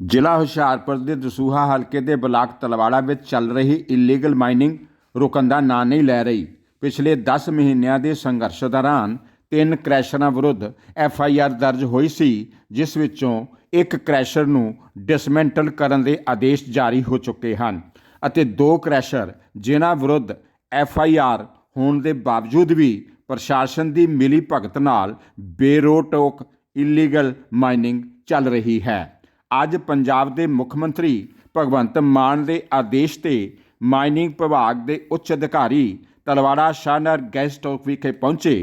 ਜ਼ਿਲ੍ਹਾ ਹੁਸ਼ਿਆਰਪੁਰ ਦੇ ਦਸੂਹਾ ਹਲਕੇ ਦੇ ਬਲਾਕ ਤਲਵਾੜਾ ਵਿੱਚ ਚੱਲ ਰਹੀ ਇਲੀਗਲ ਮਾਈਨਿੰਗ ਰੁਕਣ ਦਾ ਨਾਂ ਨਹੀਂ ਲੈ ਰਹੀ। ਪਿਛਲੇ 10 ਮਹੀਨਿਆਂ ਦੇ ਸੰਘਰਸ਼ ਦੌਰਾਨ ਤਿੰਨ ਕ੍ਰੈਸ਼ਰਾਂ ਵਿਰੁੱਧ ਐਫ ਆਈ ਆਰ ਦਰਜ ਹੋਈ ਸੀ, ਜਿਸ ਵਿੱਚੋਂ ਇੱਕ ਕ੍ਰੈਸ਼ਰ ਨੂੰ ਡਿਸਮੈਂਟਲ ਕਰਨ ਦੇ ਆਦੇਸ਼ ਜਾਰੀ ਹੋ ਚੁੱਕੇ ਹਨ ਅਤੇ ਦੋ ਕ੍ਰੈਸ਼ਰ ਜਿਨ੍ਹਾਂ ਵਿਰੁੱਧ ਐਫ ਆਈ ਆਰ ਹੋਣ ਦੇ ਬਾਵਜੂਦ ਵੀ ਪ੍ਰਸ਼ਾਸਨ ਦੀ ਮਿਲੀ ਭਗਤ ਨਾਲ ਬੇਰੋਟੋਕ ਇਲੀਗਲ ਮਾਈਨਿੰਗ ਚੱਲ ਰਹੀ ਹੈ। ਅੱਜ ਪੰਜਾਬ ਦੇ ਮੁੱਖ ਮੰਤਰੀ ਭਗਵੰਤ ਮਾਨ ਦੇ ਆਦੇਸ਼ ਤੇ ਮਾਈਨਿੰਗ ਵਿਭਾਗ ਦੇ ਉੱਚ ਅਧਿਕਾਰੀ ਤਲਵਾੜਾ ਸ਼ਾਹਨਰ ਗੈਸਟ ਹਾਊਸ ਵਿਖੇ ਪਹੁੰਚੇ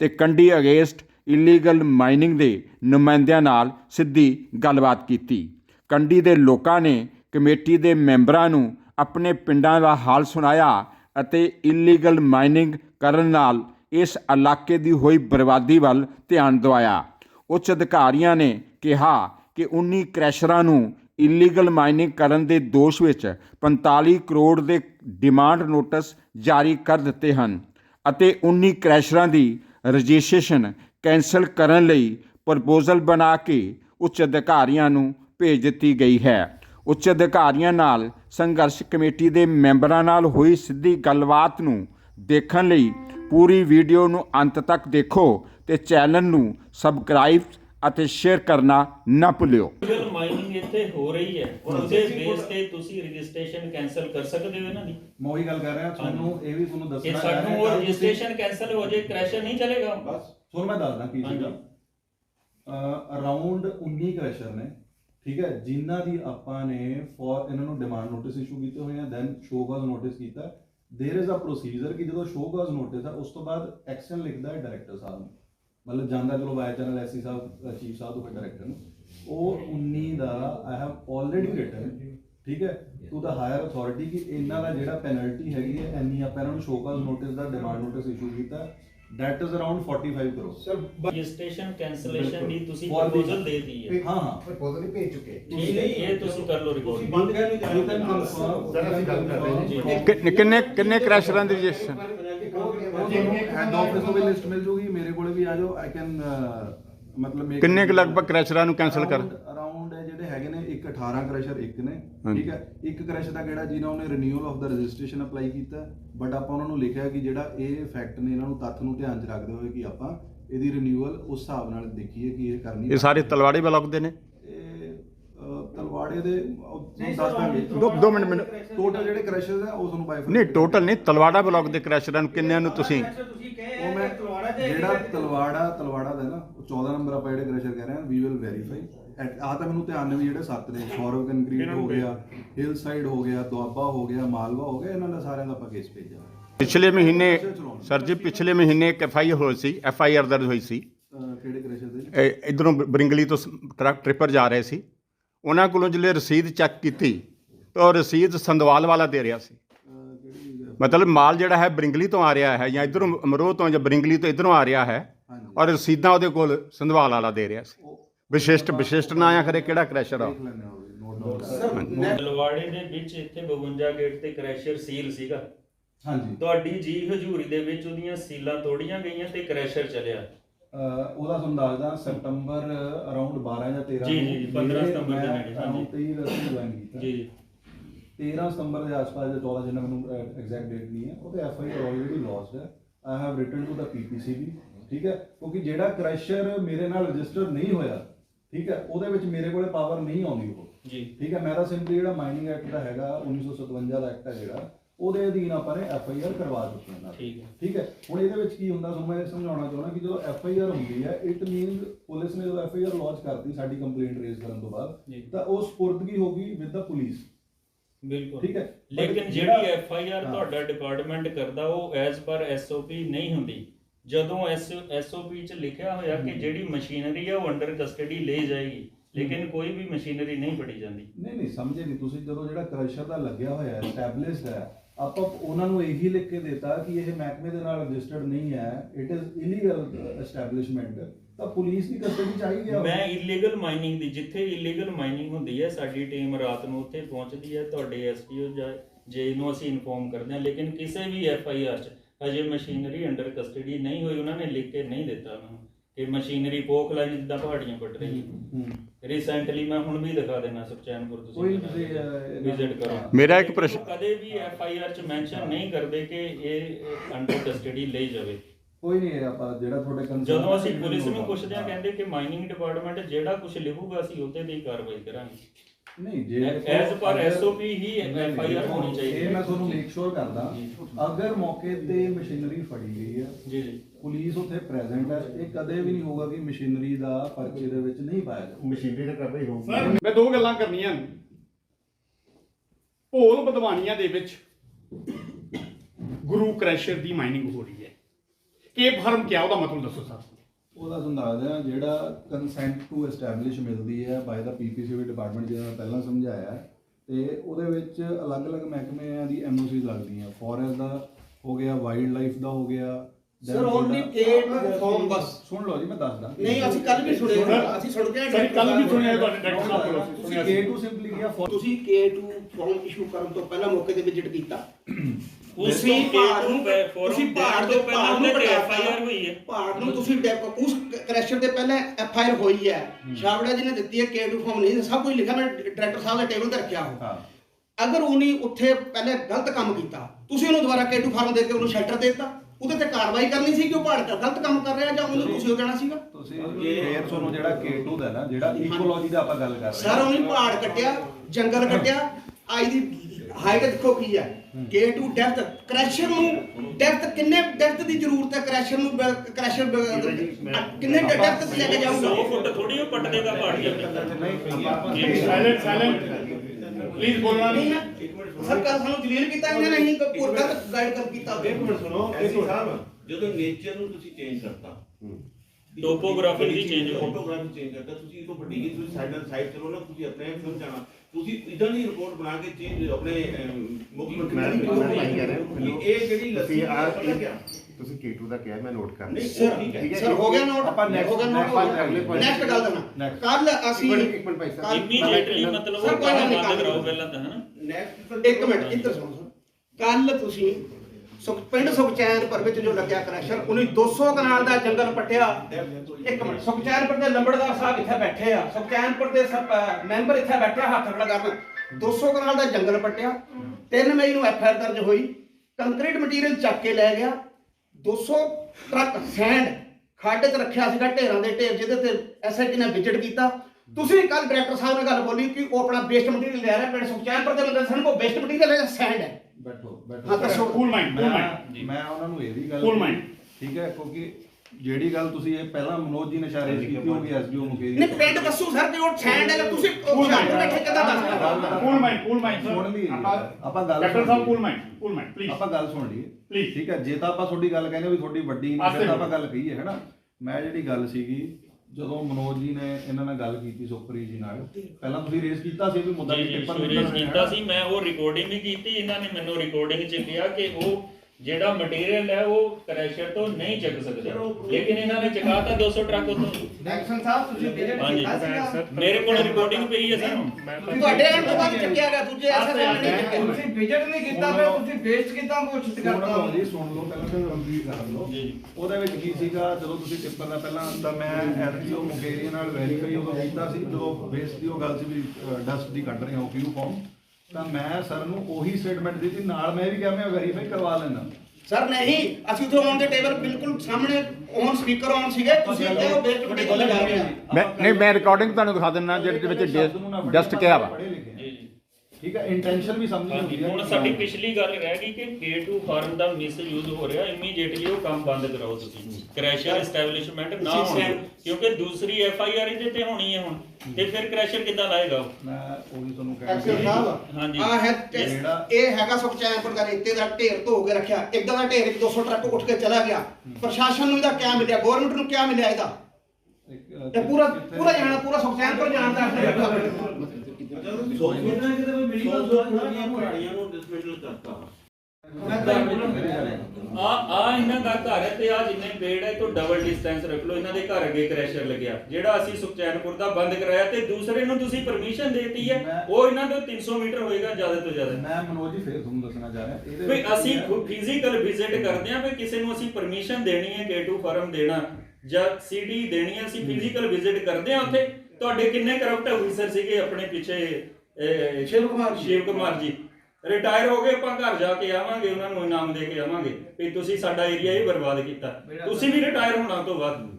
ਤੇ ਕੰਡੀ ਅਗੇਂਸਟ ਇਲੀਗਲ ਮਾਈਨਿੰਗ ਦੇ ਨੁਮਾਇੰਦਿਆਂ ਨਾਲ ਸਿੱਧੀ ਗੱਲਬਾਤ ਕੀਤੀ। ਕੰਡੀ ਦੇ ਲੋਕਾਂ ਨੇ ਕਮੇਟੀ ਦੇ ਮੈਂਬਰਾਂ ਨੂੰ ਆਪਣੇ ਪਿੰਡਾਂ ਦਾ ਹਾਲ ਸੁਣਾਇਆ ਅਤੇ ਇਲੀਗਲ ਮਾਈਨਿੰਗ ਕਰਨ ਨਾਲ ਇਸ ਇਲਾਕੇ ਦੀ ਹੋਈ ਬਰਬਾਦੀ ਵੱਲ ਧਿਆਨ ਦਿਵਾਇਆ। ਉੱਚ ਅਧਿਕਾਰੀਆਂ ਨੇ ਕਿਹਾ ਕਿ 19 ਕ੍ਰੈਸ਼ਰਾਂ ਨੂੰ ਇਲੀਗਲ ਮਾਈਨਿੰਗ ਕਰਨ ਦੇ ਦੋਸ਼ ਵਿੱਚ 45 ਕਰੋੜ ਦੇ ਡਿਮਾਂਡ ਨੋਟਿਸ ਜਾਰੀ ਕਰ ਦਿੱਤੇ ਹਨ ਅਤੇ 19 ਕ੍ਰੈਸ਼ਰਾਂ ਦੀ ਰਜਿਸਟ੍ਰੇਸ਼ਨ ਕੈਂਸਲ ਕਰਨ ਲਈ ਪ੍ਰਪੋਜ਼ਲ ਬਣਾ ਕੇ ਉੱਚ ਅਧਿਕਾਰੀਆਂ ਨੂੰ ਭੇਜ ਦਿੱਤੀ ਗਈ ਹੈ। ਉੱਚ ਅਧਿਕਾਰੀਆਂ ਨਾਲ ਸੰਘਰਸ਼ ਕਮੇਟੀ ਦੇ ਮੈਂਬਰਾਂ ਨਾਲ ਹੋਈ ਸਿੱਧੀ ਗੱਲਬਾਤ ਨੂੰ ਦੇਖਣ ਲਈ ਪੂਰੀ ਵੀਡੀਓ ਨੂੰ ਅੰਤ ਤੱਕ ਦੇਖੋ ਤੇ ਚੈਨਲ ਨੂੰ ਸਬਸਕ੍ਰਾਈਬ ਅਤੇ ਸ਼ੇਅਰ ਕਰਨਾ ਨਾ ਭੁੱਲਿਓ। ਅਗਰ ਮਾਈਨਿੰਗ ਇੱਥੇ ਹੋ ਰਹੀ ਹੈ। ਉਹਦੇ ਬੇਸ ਤੇ ਤੁਸੀਂ ਰਜਿਸਟ੍ਰੇਸ਼ਨ ਕੈਨਸਲ ਕਰ ਸਕਦੇ ਹੋ ਨਾ ਜੀ ਮੈਂ ਉਹੀ ਗੱਲ ਕਰ ਰਿਹਾ ਤੁਹਾਨੂੰ ਇਹ ਵੀ ਤੁਹਾਨੂੰ ਇਹ ਦੱਸਣਾ ਚਾਹ ਸਾਨੂੰ ਰਿਹਾ ਉਹ ਕਿ ਤੁਸੀਂ- ਰਜਿਸਟ੍ਰੇਸ਼ਨ ਕੈਨਸਲ ਹੋ ਜੇ ਕ੍ਰੈਸ਼ਰ ਨਹੀਂ ਚਲੇਗਾ। ਬਸ ਤੁਹਾਨੂੰ ਮੈਂ ਦੱਸਦਾ ਕੀ ਹਾਂਜੀ। ਸੀਗਾ ਅਰਾਊਂਡ 19 ਕ੍ਰੈਸ਼ਰ ਨੇ ਠੀਕ ਹੈ ਜਿਨ੍ਹਾਂ ਦੀ ਆਪਾਂ ਨੇ ਫॉर ਇਹਨਾਂ ਨੂੰ ਡਿਮਾਂਡ ਨੋਟਿਸ ਇਸ਼ੂ ਕੀਤੇ ਹੋਏ ਆ ਦੈਨ ਸ਼ੋ ਕਾਜ਼ ਨੋਟਿਸ ਕੀਤਾ। देयर इज अ प्रोसीजर ਕਿ ਜਦੋਂ ਸ਼ੋ ਕਾਜ਼ ਨੋਟਿਸ ਆ ਉਸ ਤੋਂ ਬਾਅਦ ਐਕਸ਼ਨ ਲਿਖਦਾ ਹੈ ਡਾਇਰੈਕਟਰ ਸਾਹਿਬ ਨੂੰ। ਮਤਲਬ ਜਾਂਦਾ ਚਲੋ ਵਾਇਆ ਚੈਨਲ ਐਸੀ ਸਾਹਿਬ ਚੀਫ ਸਾਹਿਬ ਤੋਂ ਡਾਇਰੈਕਟਰ ਨੂੰ। ਉਹ 19 ਦਾ ਆਈ ਹੈਵ ਆਲਰੇਡੀ ਰਿਟਨ ਠੀਕ ਹੈ? ਟੂ ਦਾ ਹਾਇਰ ਅਥਾਰਟੀ ਕਿ ਇਹਨਾਂ ਦਾ ਜਿਹੜਾ ਪੈਨਲਟੀ ਹੈਗੀ ਹੈ ਇੰਨੀ ਆਪਾਂ ਇਹਨਾਂ ਨੂੰ ਸ਼ੋ ਕਾਜ਼ ਨੋਟਿਸ ਦਾ ਡਿਮਾਂਡ ਨੋਟਿਸ ਇਸ਼ੂ ਕੀਤਾ that is around 45 crore registration cancellation ਦੀ ਤੁਸੀਂ ਪ੍ਰਪੋਜ਼ਲ ਦੇ ਦਿੱਤੀ ਹੈ। ਹਾਂ ਹਾਂ। ਪ੍ਰਪੋਜ਼ਲ ਹੀ ਭੇਜ ਚੁੱਕੇ। ਹੈ ਇਹ ਤੁਸੀਂ ਕਰ ਲਓ ਰਿਕਾਰਡ ਬੰਦ ਕਰਨ ਨੂੰ You can confirm- ਸਰ ਅਸੀਂ ਗੱਲ ਕਰ ਰਹੇ ਜੀ। ਹਾਂ। ਕਿ- ਕਿੰਨੇ ਕਿੰਨੇ ਕ੍ਰੈਸ਼ਰਾਂ ਦੀ ਰਜਿਸਟ੍ਰੇਸ਼ਨ ਹੈਡ ਆਫਿਸ ਤੋਂ ਵੀ ਲਿਸਟ ਮਿਲ ਜੂਗੀ ਵੀ ਆ ਜਾਓ ਆਈ ਕੈਨ ਮਤਲਬ make- ਕਿੰਨੇ ਕੁ ਲਗਭਗ ਕ੍ਰੈਸ਼ਰਾਂ ਨੂੰ ਕੈਨਸਲ ਕਰ? ਅਰਾਊਂਡ ਜਿਹੜੇ ਹੈਗੇ ਨੇ ਇੱਕ 18 ਕ੍ਰੈਸ਼ਰ ਇੱਕ ਨੇ ਹਾਂਜੀ। ਠੀਕ ਹੈ? ਇੱਕ ਕ੍ਰੈਸ਼ਰ ਦਾ ਕਿਹੜਾ ਜਿਹਨਾਂ ਉਹਨੇ ਰੀਨਿਊਅਲ ਆਫ ਦਾ ਰਜਿਸਟ੍ਰੇਸ਼ਨ ਅਪਲਾਈ ਕੀਤਾ ਬਟ ਆਪਾਂ ਉਹਨਾਂ ਨੂੰ ਲਿਖਿਆ ਕਿ ਜਿਹੜਾ ਇਹ ਫੈਕਟ ਨੇ ਇਹਨਾਂ ਨੂੰ ਤੱਥ ਨੂੰ ਧਿਆਨ 'ਚ ਰੱਖਦੇ ਹੋਏ ਕਿ ਆਪਾਂ ਇਹਦੀ ਰੀਨਿਊਅਲ ਉਸ ਹਿਸਾਬ ਨਾਲ ਦੇਖੀਏ ਕਿ ਇਹ ਕਰਨੀ ਇਹ ਸਾਰੇ ਤਲਵਾੜੇ ਬਲਾਕ ਦੇ ਨੇ? ਇਹ ਅਹ, ਤਲਵਾੜੇ ਦੇ ਉਹ ਤੁਹਾਨੂੰ ਦੱਸ ਦਾਂਗੇ। ਦੋ ਦੋ ਮਿੰਟ ਮੈਨੂੰ ਟੋਟਲ ਜਿਹੜੇ ਕ੍ਰੈਸ਼ਰਸ ਆ ਉਹ ਤੁਹਾਨੂੰ ਬਾਈ ਨਹੀਂ ਟੋਟਲ ਨਹੀਂ ਤਲਵਾੜਾ ਬਲਾਕ ਦੇ ਕ੍ਰੈਸ਼ਰਾਂ ਨੂੰ ਕਿੰਨਿਆਂ ਨੂੰ ਤੁਸੀਂ? ਜਿਹੜਾ ਤਲਵਾੜਾ ਤਲਵਾੜਾ ਦਾ ਨਾ ਉਹ 14 ਨੰਬਰ ਆਪਾਂ ਜਿਹੜੇ ਕ੍ਰੈਸ਼ਰ ਕਹਿ ਰਹੇ ਹਾਂ ਵੀ ਵਿਲ ਵੈਰੀਫਾਈ ਆ ਤਾਂ ਮੈਨੂੰ ਧਿਆਨ ਨੇ ਵੀ ਜਿਹੜੇ ਸੱਤ ਨੇ ਸੌਰਵ ਕੰਕਰੀਟ ਹੋ ਗਿਆ ਹਿਲ ਸਾਈਡ ਹੋ ਗਿਆ ਦੁਆਬਾ ਹੋ ਗਿਆ ਮਾਲਵਾ ਹੋ ਗਿਆ ਇਹਨਾਂ ਦਾ ਸਾਰਿਆਂ ਦਾ ਆਪਾਂ ਕੇਸ ਭੇਜਿਆ। ਪਿਛਲੇ ਮਹੀਨੇ ਸਰ ਜੀ ਪਿਛਲੇ ਮਹੀਨੇ ਇੱਕ ਐਫ ਆਈ ਆਰ ਹੋਈ ਸੀ ਐਫ ਆਈ ਆਰ ਦਰਜ ਹੋਈ ਸੀ। ਅਹ ਕਿਹੜੇ ਕ੍ਰੈਸ਼ਰ ਦੇ? ਇਧਰੋਂ ਬਰਿੰਗਲੀ ਤੋਂ ਸ- ਟਰੱਕ ਟ੍ਰਿਪਰ ਜਾ ਰਹੇ ਸੀ। ਉਹਨਾਂ ਕੋਲੋਂ ਜਿਹੜੇ ਰਸੀਦ ਚੈੱਕ ਕੀਤੀ ਤਾਂ ਉਹ ਰਸੀਦ ਸੰਦਵਾਲ ਵਾਲਾ ਦੇ ਰਿਹਾ ਸੀ। ਮਤਲਬ ਮਾਲ ਜਿਹੜਾ ਹੈ ਬਰਿੰਗਲੀ ਤੋਂ ਆ ਰਿਹਾ ਹੈ ਜਾਂ ਇਧਰੋਂ ਅਮਰੋਹ ਤੋਂ ਜਾਂ ਬਰਿੰਗਲੀ ਤੋਂ ਇਧਰੋਂ ਆ ਰਿਹਾ ਹੈ ਔਰ ਰਸੀਦਾਂ ਉਹਦੇ ਕੋਲ ਸੰਧਵਾਲ ਵਾਲਾ ਦੇ ਰਿਹਾ ਸੀ। ਵਿਸ਼ਿਸ਼ਟ ਵਿਸ਼ਿਸ਼ਟ ਨਾ ਆ ਖਰੇ ਕਿਹੜਾ ਕ੍ਰੈਸ਼ਰ ਆ ਤਲਵਾੜੇ ਦੇ ਵਿੱਚ ਇੱਥੇ 52 ਗੇਟ ਤੇ ਕ੍ਰੈਸ਼ਰ ਸੀਲ ਸੀਗਾ। ਹਾਂਜੀ। ਤੁਹਾਡੀ ਜੀ ਹਜ਼ੂਰੀ ਦੇ ਵਿੱਚ ਉਹਦੀਆਂ ਸੀਲਾਂ ਤੋੜੀਆਂ ਗਈਆਂ ਤੇ ਕ੍ਰੈਸ਼ਰ ਚੱਲਿਆ। ਉਹਦਾ ਤੁਹਾਨੂੰ ਦੱਸਦਾ ਸਤੰਬਰ ਅਰਾਊਂਡ 12 ਜਾਂ 13 ਜੀ, ਜੀ, 15 ਸਤੰਬਰ ਦੇ ਨੇੜੇ, ਹਾਂਜੀ। 23 ਰਸੀ ਜੁਆਇਨ ਕੀਤਾ। ਜੀ ਜੀ। 13 ਸਤੰਬਰ ਦੇ ਆਸ-ਪਾਸ ਜਾਂ 14 ਜਿੰਨਾ ਮੈਨੂੰ ਐਗਜ਼ੈਕਟ ਡੇਟ ਨਹੀਂ ਹੈ ਉਹਦੇ F I R already lodged ਹੈ ਆਈ ਹੈਵ ਰਿਟਨ ਟੂ ਦਾ ਪੀਪੀਸੀਬੀ ਠੀਕ ਹੈ? ਕਿਉਂਕਿ ਜਿਹੜਾ ਕ੍ਰੈਸ਼ਰ ਮੇਰੇ ਨਾਲ ਰਜਿਸਟਰ ਨਹੀਂ ਹੋਇਆ ਠੀਕ ਹੈ? ਉਹਦੇ ਵਿੱਚ ਮੇਰੇ ਕੋਲੇ ਪਾਵਰ ਨਹੀਂ ਆਉਂਦੀ ਉਹ। ਜੀ। ਠੀਕ ਹੈ? ਮੈਂ ਤਾਂ ਸਿੰਪਲੀ ਜਿਹੜਾ ਮਾਈਨਿੰਗ ਐਕਟ ਦਾ ਹੈਗਾ 1957 ਦਾ ਐਕਟ ਹੈ ਜਿਹੜਾ ਉਹਦੇ ਅਧੀਨ ਆਪਾਂ ਨੇ ਐਫ ਆਈ ਆਰ ਕਰਵਾ ਹਾਂ ਨਾਲ। ਠੀਕ ਹੈ। ਠੀਕ ਹੈ? ਹੁਣ ਇਹਦੇ ਵਿੱਚ ਕੀ ਹੁੰਦਾ ਤੁਹਾਨੂੰ ਮੈਂ ਸਮਝਾਉਣਾ ਚਾਹੁੰਦਾ ਕਿ ਜਦੋਂ ਐਫ ਆਈ ਆਰ ਹੁੰਦੀ ਹੈ ਇਟ ਮੀਨਸ ਪੁਲਿਸ ਨੇ ਜਦੋਂ ਐਫ ਆਈ ਆਰ ਲੌਂਚ ਕਰਤੀ ਸਾਡੀ ਕੰਪਲੇਂਟ ਰੇਜ਼ ਕਰਨ ਤੋਂ ਬਾਅਦ। ਤਾਂ ਉਹ ਸਪੁਰਦਗੀ ਹੋ ਗਈ ਵਿਦ ਦਾ ਪੁਲਿਸ ਬਿਲਕੁਲ। ਠੀਕ ਹੈ। ਲੇਕਿਨ ਜਿਹੜੀ ਐਫ ਆਈ ਆਰ। ਤੁਹਾਡਾ ਡਿਪਾਰਟਮੈਂਟ ਕਰਦਾ ਉਹ ਪਰ ਐਸ ਓ ਪੀ ਨਹੀਂ ਹੁੰਦੀ। ਜਦੋਂ ਐਸ ਐਸ ਓ ਪੀ ਚ ਲਿਖਿਆ ਹੋਇਆ ਕਿ ਜਿਹੜੀ ਮਸ਼ੀਨਰੀ ਹੈ ਉਹ ਅੰਡਰ ਕਸਟਡੀ ਲਈ ਜਾਏਗੀ। ਲੇਕਿਨ ਕੋਈ ਵੀ ਮਸ਼ੀਨਰੀ ਨਹੀਂ ਫੜੀ ਜਾਂਦੀ। ਨਹੀਂ ਨਹੀਂ ਸਮਝੇ ਨਹੀਂ। ਤੁਸੀਂ ਜਦੋਂ ਜਿਹੜਾ ਕ੍ਰਸ਼ਰ ਦਾ ਲੱਗਿਆ ਹੋਇਆ ਹੈ ਐਸਟੈਬਲਿਸ਼ਡ ਹੈ ਆਪਾਂ ਉਹਨਾਂ ਨੂੰ ਇਹੀ ਲਿਖ ਕੇ ਦਿੱਤਾ ਕਿ ਇਹ ਮਹਿਕਮੇ ਦੇ ਨਾਲ ਰਜਿਸਟਰਡ ਨਹੀਂ ਹੈ। ਇਟ ਇਜ਼ ਇਲੀਗਲ ਐਸਟੈਬਲਿਸ਼ਮੈਂਟ ਤਾਂ ਪੁਲਿਸ ਦੀ ਕਸਟਡੀ ਚ ਆਈ ਗਿਆ ਮੈਂ ਇਲੀਗਲ ਮਾਈਨਿੰਗ ਦੀ ਜਿੱਥੇ ਇਲੀਗਲ ਮਾਈਨਿੰਗ ਹੁੰਦੀ ਹੈ ਸਾਡੀ ਟੀਮ ਰਾਤ ਨੂੰ ਉੱਥੇ ਪਹੁੰਚਦੀ ਹੈ ਤੁਹਾਡੇ ਐਸਪੀਓ ਜੇ ਨੂੰ ਅਸੀਂ ਇਨਫੋਰਮ ਕਰਦੇ ਹਾਂ ਲੇਕਿਨ ਕਿਸੇ ਵੀ ਐਫ ਆਈ ਆਰ ਚ ਅਜੇ ਮਸ਼ੀਨਰੀ ਅੰਡਰ ਕਸਟਡੀ ਨਹੀਂ ਹੋਈ ਉਹਨਾਂ ਨੇ ਲਿਖ ਕੇ ਨਹੀਂ ਦਿੱਤਾ ਉਹਨਾਂ ਨੂੰ ਕਿ ਮਸ਼ੀਨਰੀ ਪੋਖ ਲਾ ਜਿੱਦਾਂ ਪਹਾੜੀਆਂ ਪੱਟ ਰਹੀ ਰੀਸੈਂਟਲੀ ਮੈਂ ਹੁਣ ਵੀ ਦਿਖਾ ਦੇਣਾ ਸੁਖਚੈਨਪੁਰ ਕੋਈ ਤੁਸੀਂ ਵਿਜ਼ਿਟ ਕਰੋ। ਮੇਰਾ ਇੱਕ ਪ੍ਰਸ਼ਨ ਕਦੇ ਵੀ ਐਫ ਆਈ ਆਰ ਚ ਮੈਂਸ਼ਨ ਨਹੀਂ ਕਰਦੇ ਕਿ ਇਹ ਅੰਡਰ ਕਸਟਡੀ ਲਈ ਜਾਵੇ। ਕੋਈ ਨਹੀਂ ਇਹ ਆਪਾਂ ਜਿਹੜਾ ਤੁਹਾਡੇ concern ਜਦੋਂ ਅਸੀਂ ਹੈ, ਪੁਲਿਸ ਨੂੰ ਹਾਂ। ਪੁੱਛਦੇ ਆ ਕਹਿੰਦੇ ਕਿ ਮਾਈਨਿੰਗ ਡਿਪਾਰਟਮੈਂਟ ਜਿਹੜਾ ਕੁਝ ਲਿਖੂਗਾ ਅਸੀਂ ਉਹਤੇ ਦੀ ਕਾਰਵਾਈ ਕਰਾਂਗੇ। ਨਹੀਂ ਜੇ ਐਜ਼ ਪਰ ਅਗਰ- ਐਸਓਪੀ ਹੀ ਨਹੀਂ, ਐਫ ਆਈ ਆਰ ਹੋਣੀ ਚਾਹੀਦੀ ਇਹ ਹੈ ਮੈਂ ਤੁਹਾਨੂੰ ਮੇਕ ਸ਼ੋਰ ਕਰਦਾ ਅਗਰ ਮੌਕੇ ਤੇ ਮਸ਼ੀਨਰੀ ਫੜੀ ਗਈ ਹੈ ਜੀ ਜੀ। ਪੁਲਿਸ ਉੱਥੇ ਪ੍ਰੈਜ਼ੈਂਟ ਹੈ ਇਹ ਕਦੇ ਵੀ ਨਹੀਂ ਹੋਊਗਾ ਕਿ ਮਸ਼ੀਨਰੀ ਦਾ ਪਰਚੇ ਦੇ ਵਿੱਚ ਨਹੀਂ ਪਾਇਆ ਜਾਊਗਾ। ਮਸ਼ੀਨਰੀ ਤਾਂ ਕਰਦੇ ਹੀ ਹੋਊਗੀ। ਸਰ ਮੈਂ ਦੋ ਗੱਲਾਂ ਕਰਨੀਆਂ ਨੇ। ਭੋਲ ਬਦਵਾਨੀਆਂ ਦੇ ਵਿੱਚ ਗੁਰੂ ਕ੍ਰੈਸ਼ਰ ਦੀ ਮਾਈਨਿੰਗ ਹੋ ਰਹੀ ਹੈ। ਕਿ ਫਰਮ ਕਿਆ ਉਹਦਾ ਮਤਲਬ ਦੱਸੋ ਸਰ। ਉਹਦਾ ਤੁਹਾਨੂੰ ਦੱਸਦੇ ਆ ਜਿਹੜਾ ਕੰਸੈਂਟ ਟੂ ਐਸਟੈਬਲਿਸ਼ ਮਿਲਦੀ ਹੈ ਬਾਈ ਦਾ ਪੀਪੀਸੀਬੀ ਡਿਪਾਰਟਮੈਂਟ ਜਿਹਨਾਂ ਮੈਂ ਪਹਿਲਾਂ ਸਮਝਾਇਆ ਹੈ, ਤੇ ਉਹਦੇ ਵਿੱਚ ਅਲੱਗ-ਅਲੱਗ ਮਹਿਕਮਿਆਂ ਦੀ ਐਮਓਸੀ ਲੱਗਦੀਆਂ ਫੋਰੈਸਟ ਦਾ ਹੋ ਗਿਆ ਵਾਈਲਡ ਲਾਈਫ ਦਾ ਹੋ ਗਿਆ then ਸਰ ਓਨਲੀ ਤੁਹਾਡਾ- ਏਟ ਫਾਰਮ ਬਸ ਸੁਣ ਲਓ ਜੀ ਮੈਂ ਦੱਸਦਾ। ਨਹੀਂ ਅਸੀਂ ਕੱਲ ਵੀ ਸੁਣੇ ਅਸੀਂ ਸੁਣ ਕੇ ਆਏ ਸਰ ਕੱਲ ਵੀ ਸੁਣਿਆ ਤੁਹਾਡੇ ਡਾਕਟਰ ਸਾਹਿਬ ਕੋਲੋਂ। ਤੁਸੀਂ ਸੁਣਿਆ ਸੀ। K2 ਸਿੰਪਲੀ ਗਿਆ for- ਤੁਸੀਂ K2 ਫਾਰਮ ਇਸ਼ੂ ਕਰਨ ਤੋਂ ਪਹਿਲਾਂ ਮੌਕੇ ਤੇ ਵਿਜ਼ਿਟ ਕੀਤਾ। ਉਸ ਤੋਂ ਪਹਾੜ ਨੂੰ ਤੁਸੀਂ ਪਹਾੜ ਤੋਂ ਤੋਂ ਪਹਿਲਾਂ ਪਹਾੜ ਨੂੰ ਉਹਦੇ ਐਫ। ਆਈ ਆਰ ਹੋਈ ਹੈ। ਪਹਾੜ ਨੂੰ ਤੁਸੀਂ ਡੈਪ ਉਸ ਕ੍ਰੈਸ਼ਰ ਦੇ ਪਹਿਲਾਂ ਐਫ ਆਈ ਆਰ ਹੋਈ ਹੈ। ਛਾਬੜਾ ਜੀ ਨੇ ਦਿੱਤੀ ਹੈ K2 ਫਾਰਮ ਨਹੀਂ ਸਭ ਕੁਝ ਲਿਖਿਆ ਮੈਂ ਡਾਇਰੈਕਟਰ ਸਾਹਿਬ ਦੇ ਟੇਬਲ ਤੇ ਰੱਖਿਆ ਹੋ ਹਾਂ। ਅਗਰ ਉਹਨੇ ਉੱਥੇ ਪਹਿਲੇ ਗਲਤ ਕੰਮ ਕੀਤਾ ਤੁਸੀਂ ਉਹਨੂੰ ਦੁਬਾਰਾ K2 ਫਾਰਮ ਦੇ ਕੇ ਉਹਨੂੰ ਸ਼ੈਲਟਰ ਦੇ ਦਿੱਤਾ ਉਹਦੇ ਤੇ ਕਾਰਵਾਈ ਕਰਨੀ ਸੀ ਕਿ ਉਹ ਪਹਾੜ ਦਾ ਗਲਤ ਕੰਮ ਕਰ ਰਿਹਾ ਜਾਂ ਉਹਨੂੰ ਤੁਸੀਂ ਉਹ ਕਹਿਣਾ ਸੀਗਾ? ਤੁਸੀਂ ਫੇਰ ਤੁਹਾਨੂੰ ਜਿਹੜਾ K2 ਦਾ ਨਾ ਜਿਹੜਾ ਇਕੋਲੋਜੀ ਦਾ ਆਪਾਂ ਗੱਲ ਕਰ ਰਹੇ ਸਰ ਉਹਨੇ ਪਹਾੜ ਕੱਟਿਆ ਜੰਗਲ ਕੱਟਿਆ ਅੱਜ ਦੀ ਹਾਈਟ ਦੇਖੋ ਕੀ ਹੈ। K2 ਡੈਪਥ ਕ੍ਰੈਸ਼ਰ ਨੂੰ ਡੈਪਥ ਕਿੰਨੇ ਡੈਪਥ ਦੀ ਜ਼ਰੂਰਤ ਹੈ? ਕ੍ਰੈਸ਼ਰ ਨੂੰ ਕ੍ਰੈਸ਼ਰ ਕਿੰਨੇ ਡੈਪਥ ਤੇ ਲੈ ਕੇ 100 ਜਾਊਗਾ? ਫੁੱਟ ਥੋੜੀ ਉਹ ਪੱਟ ਦੇਗਾ ਪਹਾੜੀ ਨਹੀਂ ਸਾਇਲੈਂਟ ਸਾਇਲੈਂਟ ਪਲੀਜ਼ ਬੋਲਣਾ ਨਹੀਂ ਹੈ। ਸਰ ਕੱਲ ਸਾਨੂੰ ਜਲੀਲ ਕੀਤਾ ਇਹਨੇ ਨਹੀਂ ਪੂਰ ਗਲਤ ਗਾਈਡ ਕਰ ਕੀਤਾ। ਇੱਕ ਮਿੰਟ ਸੁਣੋ ਐਸੀ ਸਾਹਿਬ ਜਦੋਂ ਨੇਚਰ ਨੂੰ ਤੁਸੀਂ ਚੇਂਜ ਕਰਤਾ Topography ਦੀ change ਹੋਈ। ਫੋਟੋਗ੍ਰਾਫੀ ਚੇਂਜ ਕਰਤਾ ਤੁਸੀਂ ਇਹ ਤੋਂ ਵੱਡੀ ਕੀ ਤੁਸੀਂ ਸਾਈਡ ਨਾਲ ਸਾਈਡ ਚਲੋ ਨਾ ਤੁਸੀਂ ਆਪਣੇ ਆਪ ਸਮਝ ਜਾਣਾ। ਤੁਸੀਂ ਇਦਾਂ ਦੀ ਰਿਪੋਰਟ ਬਣਾ ਕੇ ਚੇਂਜ ਆਪਣੇ ਮੁੱਖ ਮੰਤਰੀ ਨੂੰ ਮੈਂ ਨਹੀਂ ਕਹਿ ਰਿਹਾ ਕਿ ਇਹ ਜਿਹੜੀ ਲੱਸੀ ਆ ਤੁਸੀਂ K2 ਦਾ ਕਿਹਾ ਮੈਂ ਨੋਟ ਕਰ ਨਹੀਂ ਸਰ ਠੀਕ ਹੈ। ਸਰ ਹੋ ਗਿਆ ਨੋਟ ਆਪਾਂ next- ਹੋ ਗਿਆ ਨੋਟ ਨੈਕਸਟ ਗੱਲ ਦੇਣਾ. ਕੱਲ ਅਸੀਂ ਇੱਕ ਮਿੰਟ, ਭਾਈ ਸਾਹਿਬ। ਇਮੀਡੀਏਟਲੀ ਮਤਲਬ ਸਰ, ਉਹ ਕੋਈ ਨਹੀਂ, ਬੰਦ ਕਰ ਕਰਾਓ ਦਿਓ। ਪਹਿਲਾਂ ਤਾਂ ਹਨਾ ਨੈਕਸਟ ਇੱਕ ਮਿੰਟ ਇੱਧਰ ਸੁਣੋ ਸਰ ਕੱਲ ਤੁਸੀਂ ਸੁਖ ਪਿੰਡ ਸੁਖਚੈਨਪੁਰ ਵਿੱਚ ਜੋ ਲੱਗਿਆ ਕ੍ਰੈਸ਼ਰ ਉਹਨੇ 200 ਕਨਾਲ ਦਾ ਜੰਗਲ ਪੱਟਿਆ। ਇੱਕ ਮਿੰਟ, ਸੁਖਚੈਨਪੁਰ ਦੇ ਲੰਬੜਦਾਰ ਸਾਹਿਬ ਇੱਥੇ ਬੈਠੇ ਆ। ਸੁਖਚੈਨਪੁਰ ਦੇ ਸਭ ਮੈਂਬਰ ਇੱਥੇ ਬੈਠੇ ਹੱਥ ਖੜਾ ਕਰਨ। 200 ਕਨਾਲ ਦਾ ਜੰਗਲ ਪੱਟਿਆ। 3 ਮਈ ਨੂੰ ਐਫਆਈਆਰ ਦਰਜ ਹੋਈ। ਕੰਕਰੀਟ ਮਟੀਰੀਅਲ ਚੱਕ ਕੇ ਲੈ ਗਿਆ। 200 ਟਰੱਕ ਸੈਂਡ, ਖੱਡ 'ਚ ਰੱਖਿਆ ਸੀਗਾ ਢੇਰਾਂ ਦੇ ਢੇਰ, ਜਿਹਦੇ ਤੇ ਐਸਆਈਟੀ ਨੇ ਵਿਜ਼ਿਟ ਕੀਤਾ। ਤੁਸੀਂ ਕੱਲ ਡਾਇਰੈਕਟਰ ਸਾਹਿਬ ਨੇ ਗੱਲ ਬੋਲੀ ਕਿ ਉਹ ਆਪਣਾ ਵੇਸਟ ਮਟੀਰੀਅਲ ਲੈ ਰਿਹਾ ਪਿੰਡ ਸੁਖਚੈਨਪੁਰ ਦੇ ਬੰਦੇ ਸਨ ਕੋ ਵੇਸਟ ਮਟੀਰੀਅਲ ਹੈ ਸੈਂਡ ਹੈ? ਬੈਠੋ ਹਾਂ, ਬੈਠੋ ਦੱਸੋ। ਕੂਲ ਮਾਈਂਡ ਕੂਲ ਮਾਈਂਡ ਮੈਂ ਮੈਂ ਉਹਨਾਂ ਨੂੰ ਇਹ ਵੀ ਗੱਲ Cool mind. ਠੀਕ ਹੈ ਕਿਉਂਕਿ ਜਿਹੜੀ ਗੱਲ ਤੁਸੀਂ ਇਹ ਪਹਿਲਾਂ ਮਨੋਜ ਜੀ ਨੇ ਇਸ਼ਾਰੇ ਕੀਤੀ ਹੋਗੀ ਐਸਡੀਓ ਮੁਕੇਰੀ ਨਹੀਂ ਪਿੰਡ ਦੱਸੋ ਸਰ ਕਿ ਉਹ ਸੈਂਡ ਹੈ ਤੁਸੀਂ ਉਹ ਸ਼ਾਂਤ ਬੈਠੇ ਕਿੱਦਾਂ ਦੱਸਦਾ ਕੂਲ ਮਾਈਂਡ ਕੂਲ ਮਾਈਂਡ ਸੁਣ ਲਈ ਆਪਾਂ ਆਪਾਂ ਗੱਲ ਡਾਕਟਰ ਸੁਣ ਸਾਹਿਬ। Cool mind cool mind please ਆਪਾਂ ਗੱਲ ਸੁਣ ਲਈਏ Please. ਠੀਕ ਹੈ ਜੇ ਤਾਂ ਆਪਾਂ ਤੁਹਾਡੀ ਗੱਲ ਕਹਿੰਦੇ ਵੀ ਤੁਹਾਡੀ ਵੱਡੀ ਨਹੀਂ ਫਿਰ ਤਾਂ ਆਪਾਂ। ਗੱਲ ਕਹੀਏ ਹੈਨਾ ਮੈਂ ਜਿਹੜੀ ਗੱਲ ਸੀਗੀ ਜਦੋਂ ਮਨੋਜ ਜੀ ਨੇ ਇਹਨਾਂ ਨਾਲ ਗੱਲ ਕੀਤੀ ਸੁਖਪ੍ਰੀਤ ਜੀ ਨਾਲ ਪਹਿਲਾਂ ਤੁਸੀਂ ਰੇਸ ਕੀਤਾ ਸੀ ਵੀ ਮੁੱਦਾ ਜੀ ਵੀ ਜੀ ਪੇਪਰ ਸੀਰੀਅਸ ਕੀਤਾ ਸੀ ਮੈਂ ਉਹ ਰਿਕਾਰਡਿੰਗ ਵੀ ਕੀਤੀ ਇਹਨਾਂ ਨੇ ਮੈਨੂੰ ਰਿਕਾਰਡਿੰਗ 'ਚ ਕਿਹਾ ਕਿ ਉਹ ਜਿਹੜਾ ਮਟੀਰੀਅਲ ਹੈ ਉਹ ਕ੍ਰੈਸ਼ਰ ਤੋਂ ਨਹੀਂ ਚੱਕ ਸਕਦੇ। ਲੇਕਿਨ ਇਹਨਾਂ ਨੇ ਚਕਾਤਾ 200 ਟਰੱਕ ਉਤੋਂ ਐਕਸ਼ਨ ਸਾਹਿਬ ਤੁਸੀਂ ਵਿਜ਼ਿਟ ਹਾਂਜੀ ਕੀਤਾ ਸੀਗਾ? ਮੇਰੇ ਕੋਲ ਰਿਕਾਰਡਿੰਗ ਪਈ ਹੈ ਸਰ। ਤੁਹਾਡੇ ਆਉਣ ਤੋਂ ਬਾਅਦ ਚੱਕਿਆ ਗਿਆ ਦੂਜੇ ਐਸੇ ਨਹੀਂ ਚੱਕਿਆ ਤੁਸੀਂ ਵਿਜ਼ਿਟ ਨਹੀਂ ਕੀਤਾ ਫਿਰ ਤੁਸੀਂ ਵੇਸਟ ਕੀਤਾ ਸੁਣ ਕਰਤਾ ਲਓ ਜੀ ਸੁਣ ਲਓ ਪਹਿਲਾਂ ਤਾਂ ਕੰਪਲੀਟ ਕਰ ਲਓ। ਉਹਦੇ ਵਿੱਚ ਕੀ ਸੀਗਾ ਜਦੋਂ ਤੁਸੀਂ ਟਿੱਪਰ ਦਾ ਪਹਿਲਾਂ ਤਾਂ ਮੈਂ ਐਸਡੀਓ ਮੁਕੇਰੀ ਨਾਲ ਵੈਰੀਫਾਈ ਉਦੋਂ ਕੀਤਾ ਸੀ ਜਦੋਂ ਬੇਸ ਦੀ ਉਹ ਗੱਲ ਸੀ ਵੀ ਡਸਟ ਦੀ ਕੱਢ ਰਹੇ ਹੋ ਕਿਊ ਫਾਰਮ ਤਾਂ ਮੈਂ ਸਰ ਨੂੰ ਉਹੀ ਸਟੇਟਮੈਂਟ ਦਿੱਤੀ ਨਾਲ ਮੈਂ ਵੀ ਕਿਹਾ ਮੈਂ ਵੈਰੀਫਾਈ ਕਰਵਾ ਲੈਣਾ ਸਰ ਨਹੀਂ ਅਸੀਂ ਤੋਂ ਔਨ ਦੇ ਟੇਬਲ ਬਿਲਕੁਲ ਸਾਹਮਣੇ ਔਨ ਸਪੀਕਰ ਔਨ ਸੀਗੇ ਤੁਸੀਂ ਉਹ ਬੇਸਟ ਮਟੀਰੀਅਲ ਜਾ ਰਿਹਾ ਮੈਂ ਨਹੀਂ ਮੈਂ ਰਿਕਾਰਡਿੰਗ ਤੁਹਾਨੂੰ ਦਿਖਾ ਦਿੰਦਾ ਜਿਹਦੇ ਵਿੱਚ ਡਸਟ ਕਿਹਾ ਵਾ। ਪੜ੍ਹੇ ਲਿਖੇ। ਆ। ਠੀਕ ਹੈ ਇੰਟੈਂਸ਼ਨ ਵੀ ਸਮਝਣੀ ਹਾਂਜੀ ਹੁੰਦੀ ਹੈ ਹੁਣ ਸਾਡੀ ਪਿਛਲੀ ਗੱਲ ਰਹਿ ਗਈ ਕਿ K2 ਫਾਰਮ ਦਾ ਮਿਸਯੂਜ਼ ਹੋ ਰਿਹਾ ਇਮੀਡੀਏਟਲੀ ਉਹ ਕੰਮ ਬੰਦ ਕਰਾਓ ਤੁਸੀਂ। ਕ੍ਰੈਸ਼ਰ ਐਸਟੈਬਲਿਸ਼ਮੈਂਟ ਨਾ ਹੋਣ ਕਿਉਂਕਿ ਦੂਸਰੀ ਐਫ ਆਈ ਆਰ ਇਹਦੇ ਤੇ ਹੋਣੀ ਹੈ ਹੁਣ। ਤੇ ਫਿਰ ਕ੍ਰੈਸ਼ਰ ਕਿੱਦਾਂ ਲਾਏਗਾ ਉਹ? ਮੈਂ ਉਹੀ ਤੁਹਾਨੂੰ ਐਕਸ਼ਨ ਕਹਿੰਦਾ ਸਾਹਿਬ ਹਾਂਜੀ। ਆ ਹੈ ਜਿਹੜਾ- ਇਹ ਹੈਗਾ ਸੁਖਚੈਨਪੁਰ ਦਾ ਰੇਤੇ ਦਾ ਢੇਰ ਧੋ ਕੇ ਰੱਖਿਆ। ਇੱਦਾਂ ਦਾ ਢੇਰ 200 ਟਰੱਕ ਉੱਠ ਕੇ ਚਲਾ ਗਿਆ। ਪ੍ਰਸ਼ਾਸਨ ਨੂੰ ਇਹਦਾ ਕਿਆ ਮਿਲਿਆ? ਗਵਰਨਮੈਂਟ ਨੂੰ ਕਿਆ ਮਿਲਿਆ ਇਹਦਾ? ਇਹ ਪੂਰਾ ਪੂਰਾ ਜਾਣਾ ਪੂਰਾ ਸੁਖਚੈਨਪੁਰ ਜਾਣਦਾ ਸੋਚਣਾ ਕਿਤੇ ਵੀ ਮਿਲੀ ਦੀਆਂ ਪਹਾੜੀਆਂ ਨੂੰ ਡਿਸਮੈਂਟਲ ਕਰਤਾ ਆ ਆ ਇਹਨਾਂ ਦਾ ਘਰ ਹੈ ਤੇ ਆ ਜਿੰਨੇ ਪੇੜ ਹੈ ਤੋਂ ਡਬਲ ਡਿਸਟੈਂਸ ਰੱਖ ਲਓ ਇਹਨਾਂ ਦੇ ਘਰ ਅੱਗੇ ਕ੍ਰੈਸ਼ਰ ਲੱਗਿਆ। ਜਿਹੜਾ ਅਸੀਂ ਸੁਖਚੈਨਪੁਰ ਦਾ ਬੰਦ ਕਰਾਇਆ ਤੇ ਦੂਸਰੇ ਨੂੰ ਤੁਸੀਂ ਪਰਮਿਸ਼ਨ ਦੇਤੀ ਹੈ ਉਹ ਇਹਨਾਂ ਤੋਂ 300 ਮੀਟਰ ਹੋਏਗਾ ਜ਼ਿਆਦਾ ਤੋਂ ਜ਼ਿਆਦਾ। ਮੈਂ ਮਨੋਜ ਜੀ ਫੇਰ ਤੁਹਾਨੂੰ ਦੱਸਣਾ ਚਾਹ ਰਿਹਾ। ਇਹਦੇ ਵੀ ਅਸੀਂ? ਫਿਜ਼ੀਕਲ ਵਿਜ਼ਿਟ ਕਰਦੇ ਹਾਂ ਵੀ ਕਿਸੇ ਨੂੰ ਅਸੀਂ ਪਰਮਿਸ਼ਨ ਦੇਣੀ ਹੈ K2 ਫਾਰਮ ਦੇਣਾ ਜਾਂ CD ਦੇਣੀ ਹੈ ਅਸੀਂ ਫਿਜ਼ੀਕਲ ਵਿਜ਼ਿਟ ਕਰਦੇ ਹਾਂ ਉੱਥੇ। ਤੁਹਾਡੇ ਕਿੰਨੇ ਕਰਪਟ ਅਫੀਸਰ ਸੀਗੇ ਆਪਣੇ ਪਿੱਛੇ ਅਹ, ਸ਼ਿਵ ਕੁਮਾਰ ਜੀ। ਸ਼ਿਵ ਕੁਮਾਰ ਜੀ। ਰਿਟਾਇਰ ਹੋ ਗਏ ਆਪਾਂ ਘਰ ਜਾ ਕੇ ਆਵਾਂਗੇ ਉਹਨਾਂ ਨੂੰ ਇਨਾਮ ਦੇ ਕੇ ਆਵਾਂਗੇ। ਵੀ ਤੁਸੀਂ ਸਾਡਾ ਏਰੀਆ ਹੀ ਬਰਬਾਦ ਕੀਤਾ। ਤੁਸੀਂ ਵੀ ਰਿਟਾਇਰ ਹੋਣਾ ਤੋਂ ਬਾਅਦ।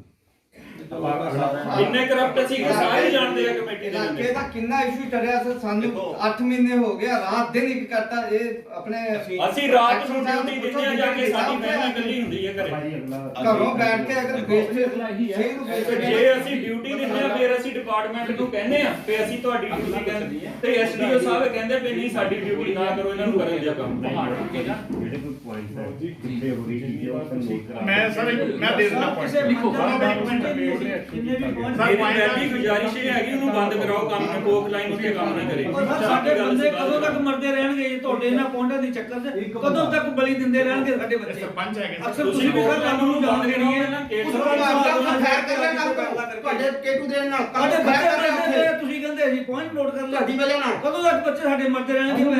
ਕਿੰਨੇ ਕਰਪਟ ਸੀਗੇ ਸਾਰੇ ਜਾਣਦੇ ਆ ਕਮੇਟੀ ਦੇ ਇਲਾਕੇ ਦਾ ਕਿੰਨਾ ਇਸ਼ੂ ਚੱਲਿਆ ਸਰ ਸਾਨੂੰ 8 ਮਹੀਨੇ ਹੋ ਗਿਆ ਰਾਤ ਦਿਨ ਇੱਕ ਕਰਤਾ ਇਹ ਆਪਣੇ ਅਸੀਂ ਰਾਤ ਨੂੰ ਡਿਊਟੀ ਦਿੰਦੇ ਆ ਜਾ ਕੇ ਸਾਡੀ ਫੈਮਿਲੀ ਇਕੱਲੀ ਹੁੰਦੀ ਹੈ ਘਰੇ। ਭਾਈ ਅਗਲਾ ਘਰੋਂ ਬੈਠ ਕੇ ਅਗਰ ਵੇਸਟ ਸਹੀ ਨੂੰ ਤੇ ਵੇਸਟ ਜੇ ਅਸੀਂ ਡਿਊਟੀ ਦਿੰਦੇ ਆ ਫਿਰ ਅਸੀਂ ਡਿਪਾਰਟਮੈਂਟ ਨੂੰ ਕਹਿੰਦੇ ਆ ਕਿ ਅਸੀਂ ਤੁਹਾਡੀ ਡਿਊਟੀ ਕਰਦੇ ਤੇ ਐਸਡੀਓ ਸਾਹਿਬ ਕਹਿੰਦੇ ਵੀ ਨਹੀਂ ਸਾਡੀ ਡਿਊਟੀ ਨਾ ਕਰੋ ਇਹਨਾਂ ਨੂੰ ਕਰਨ ਦਿਆ ਕੰਮ। ਜਿਹੜੇ ਕੋਈ ਪੁਆਇੰਟ ਹੈ ਜਿੱਥੇ ਹੋ ਰਹੀ ਹੈ ਉਹ ਸਾਨੂੰ ਨੋਟ ਕਰਾ ਮੈਂ ਸਰ ਮੈਂ ਦੇ ਦਿੰਦਾ ਪੁਆਇੰਟ ਲਿਖੋ। ਮੇਰੀ ਪਹਿਲੀ ਗੁਜ਼ਾਰਿਸ਼ ਇਹ ਹੈਗੀ ਉਹਨੂੰ ਬੰਦ ਕਰਾਓ ਕੰਮ ਨੂੰ ਕੋਕ ਲਾਈਨ ਉੱਤੇ ਕੰਮ ਨਾ ਕਰੇ। ਸਾਡੇ ਬੰਦੇ ਕਦੋਂ ਤੱਕ ਮਰਦੇ ਰਹਿਣਗੇ ਜੀ? ਤੁਹਾਡੇ ਇਹਨਾਂ ਪੌਂਡਾਂ ਦੀ ਚੱਕਰ 'ਚ ਕਦੋਂ ਤੱਕ ਬਲੀ ਦਿੰਦੇ ਰਹਿਣਗੇ ਸਾਡੇ ਬੱਚੇ? ਸਰਪੰਚ ਹੈਗੇ। ਅਕਸਰ ਤੁਸੀਂ ਵੀ ਸਰ ਕਾਨੂੰਨ ਨੂੰ ਜਾਣ ਦੇਣੀ ਹੈ। ਉਸ ਤੋਂ ਬਾਅਦ ਆਪਣਾ ਖੈਰ ਕਰ ਲੈ ਕੱਲ ਤੁਹਾਡੇ ਕੇਟੂ ਦੇ ਨਾਲ ਬੱਚੇ ਤੁਸੀਂ ਕਹਿੰਦੇ ਅਸੀਂ ਪੁਆਇੰਟ ਨੋਟ ਕਰ ਲਿਆ ਤੁਹਾਡੀ ਵਜ੍ਹਾ ਨਾਲ। ਕਦੋਂ ਤੱਕ ਬੱਚੇ ਸਾਡੇ ਮਰਦੇ ਰਹਿਣਗੇ? ਮੈਂ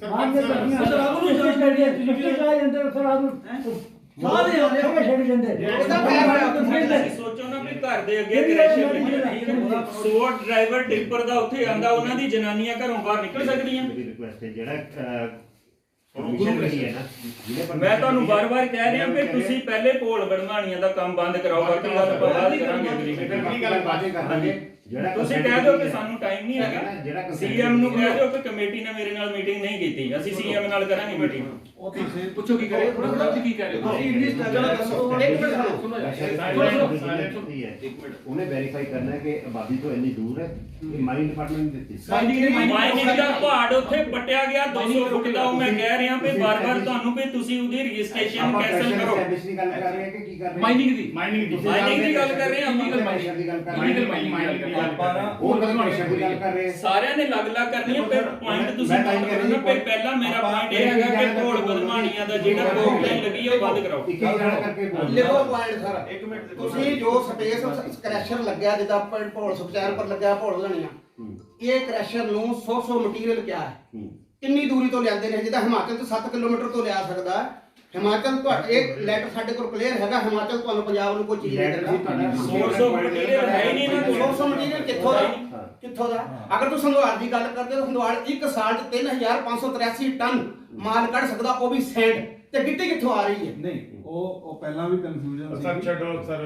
ਸਰਪੰਚ ਸਰ ਆਪ ਨੂੰ ਜਾਣ ਹੈ? ਤੁਸੀਂ ਸਾਰੇ ਅੰਦਰ ਸਰ ਆਪ ਨੂੰ ਆਉਂਦੇ ਜਾਂਦੇ। ਉਹਦਾ ਤੁਸੀਂ ਸੋਚੋ ਨਾ ਵੀ ਘਰ ਦੇ ਅੱਗੇ ਕ੍ਰੈਸ਼ਰ ਲੱਗੇ ਸੋਟ ਡਰਾਈਵਰ ਟਿੱਪਰ ਦਾ ਉੱਥੇ ਆਂਦਾ ਉਹਨਾਂ ਦੀ ਜਨਾਨੀਆਂ ਘਰੋਂ ਬਾਹਰ ਨਿਕਲ ਸਕਦੀਆਂ। ਮੇਰੀ ਰਿਕੁਐਸਟ ਹੈ ਜਿਹੜਾ ਪਰਮਿਸ਼ਨ ਰਹੀ ਹੈ ਨਾ ਜਿਹਨੇ permission ਮੈਂ ਤੁਹਾਨੂੰ ਦਿੱਤੀ ਹੈ, ਬਾਰ-ਬਾਰ ਕਹਿ ਰਿਹਾ ਕਿ ਤੁਸੀਂ ਪਹਿਲੇ ਭੋਲ ਬੜਮਾਣੀਆਂ ਦਾ ਕੰਮ ਬੰਦ ਕਰਾਓ ਬਾਕੀ ਗੱਲ ਆਪਾਂ ਬਾਅਦ ਕਰਾਂਗੇ। ਫਿਰ agreement ਕੀ ਗੱਲ ਬਾਅਦ 'ਚ ਕਰਾਂਗੇ। ਜਿਹੜਾ ਤੁਸੀਂ ਕਹਿ ਦਿਓ ਕਿ ਸਾਨੂੰ ਟਾਈਮ ਨਹੀਂ ਹੈਗਾ। consent ਸੀਐਮ ਨੂੰ ਹੈ, ਕਹਿ ਦਿਓ ਕਿ ਕਮੇਟੀ ਨੇ ਮੇਰੇ ਨਾਲ ਮੀਟਿੰਗ ਨਹੀਂ ਕੀਤੀ। ਅਸੀਂ ਸੀਐਮ ਨਾਲ ਕਰਾਂਗੇ ਮੀਟਿੰਗ ਉਹ ਤੁਸੀਂ ਪੁੱਛੋ ਕੀ ਕਰੇ ਪ੍ਰਧਾਨ ਜੀ ਕੀ ਹੋ? ਤੁਸੀਂ ਇੰਗਲਿਸ਼ ਚਲੋ ਦੱਸੋ ਇੱਕ ਮਿੰਟ ਸੁਣੋ ਹੈ। ਉਹਨੇ ਵੈਰੀਫਾਈ ਕਰਨਾ ਹੈ ਕਿ ਆਬਾਦੀ ਤੋਂ ਇੰਨੀ ਦੂਰ ਹੈ ਕਿ ਮਾਈਨਿੰਗ ਡਿਪਾਰਟਮੈਂਟ ਨੇ ਦਿੱਤੀ। ਮਾਈਨਿੰਗ ਦਾ ਪਹਾੜ ਉੱਥੇ ਪੱਟਿਆ ਗਿਆ 200 ਫੁੱਟ ਦਾ ਉਹ ਮੈਂ ਕਹਿ ਰਿਹਾ ਵੀ ਬਾਰ-ਬਾਰ ਤੁਹਾਨੂੰ ਵੀ ਤੁਸੀਂ ਉਹਦੀ ਰਜਿਸਟ੍ਰੇਸ਼ਨ ਆਪਾਂ ਕੈਨਸਲ ਕਰੋ। establish ਦੀ ਕਰ ਕਰ ਮਾਈਨਿੰਗ ਦੀ। ਮਾਈਨਿੰਗ ਦੀ। ਗੱਲ ਕਰ ਰਹੇ ਹਾਂ, illegal mining ਦੀ ਗੱਲ ਕਰ ਰਹੇ ਹਾਂ। mining ਦੀ ਗੱਲ ਕਰ ਰਹੇ ਹਾਂ। ਹੋਰ ਕਦੋਂ pressure ਦੀ ਗੱਲ ਕਰ ਰਹੇ ਸਾਰਿਆਂ ਨੇ ਲੱਗ-ਲੱਗ ਕਰਨੀ ਹੈ ਫਿਰ ਪੁਆਇੰਟ ਤੁਸੀਂ ਪਹਿਲਾਂ ਮੇਰਾ ਪੁਆਇੰਟ ਇਹ ਹੈਗਾ ਕਿ ਬਦਮਾਣੀਆਂ ਦਾ ਜਿਹੜਾ ਕੋਕ ਲਾਈਨ ਲੱਗੀ ਉਹ ਬੰਦ ਕਰਾਓ। ਇੱਕ ਇੱਕ ਜਣਾ ਕਰਕੇ ਬੋਲ ਲਿਖੋ ਪੁਆਇੰਟ ਸਰ ਇੱਕ ਮਿੰਟ ਤੁਸੀਂ ਜੋ ਸਪੇਸ ਸਕ੍ਰੈਸ਼ਰ ਲੱਗਿਆ ਜਿੱਦਾਂ ਪ- ਭੋਲ ਸੁਖਚੈਨ ਪਰ ਲੱਗਿਆ ਭੋਲ ਲੈਣੀਆਂ। ਇਹ ਕ੍ਰੈਸ਼ਰ ਨੂੰ 100 100 ਮਟੀਰੀਅਲ ਕਿਆ ਹੈ। ਕਿੰਨੀ ਦੂਰੀ ਤੋਂ ਲਿਆਂਦੇ ਨੇ? ਜਿੱਦਾਂ ਹਿਮਾਚਲ ਤੋਂ 7 ਕਿਲੋਮੀਟਰ ਤੋਂ ਲਿਆ ਸਕਦਾ। ਹਿਮਾਚਲ ਤੁਹਾਡੇ ਇੱਕ ਲੈਟਰ ਸਾਡੇ ਕੋਲ ਕਲੀਅਰ ਹੈਗਾ ਹਿਮਾਚਲ ਤੁਹਾਨੂੰ ਪੰਜਾਬ ਨੂੰ ਕੋਈ ਚੀਜ਼ ਨਹੀਂ ਦਿੰਦਾ ਹੈ ਨਹੀਂ ਨਾ ਕੋਈ। 100 ਮਟੀਰੀਅਲ ਕਿੱਥੋਂ ਦਾ? ਕਿੱਥੋਂ ਦਾ? ਅਗਰ ਤੁਸੀਂ ਸੰਧਵਾਲ ਦੀ ਗੱਲ ਕਰਦੇ ਹੋ ਸੰਧਵਾਲ ਇੱਕ ਸਾਲ 'ਚ 3583 ਟਨ ਮਾਲ ਕੱਢ ਸਕਦਾ ਉਹ ਵੀ ਸੈਂਡ ਤੇ ਗਿੱਟੀ ਕਿੱਥੋਂ ਆ ਰਹੀ ਹੈ? ਨਹੀਂ ਉਹ ਉਹ ਪਹਿਲਾਂ ਵੀ ਕਨਫਿਊਜ਼ਨ ਸਰ ਛੱਡੋ ਸਰ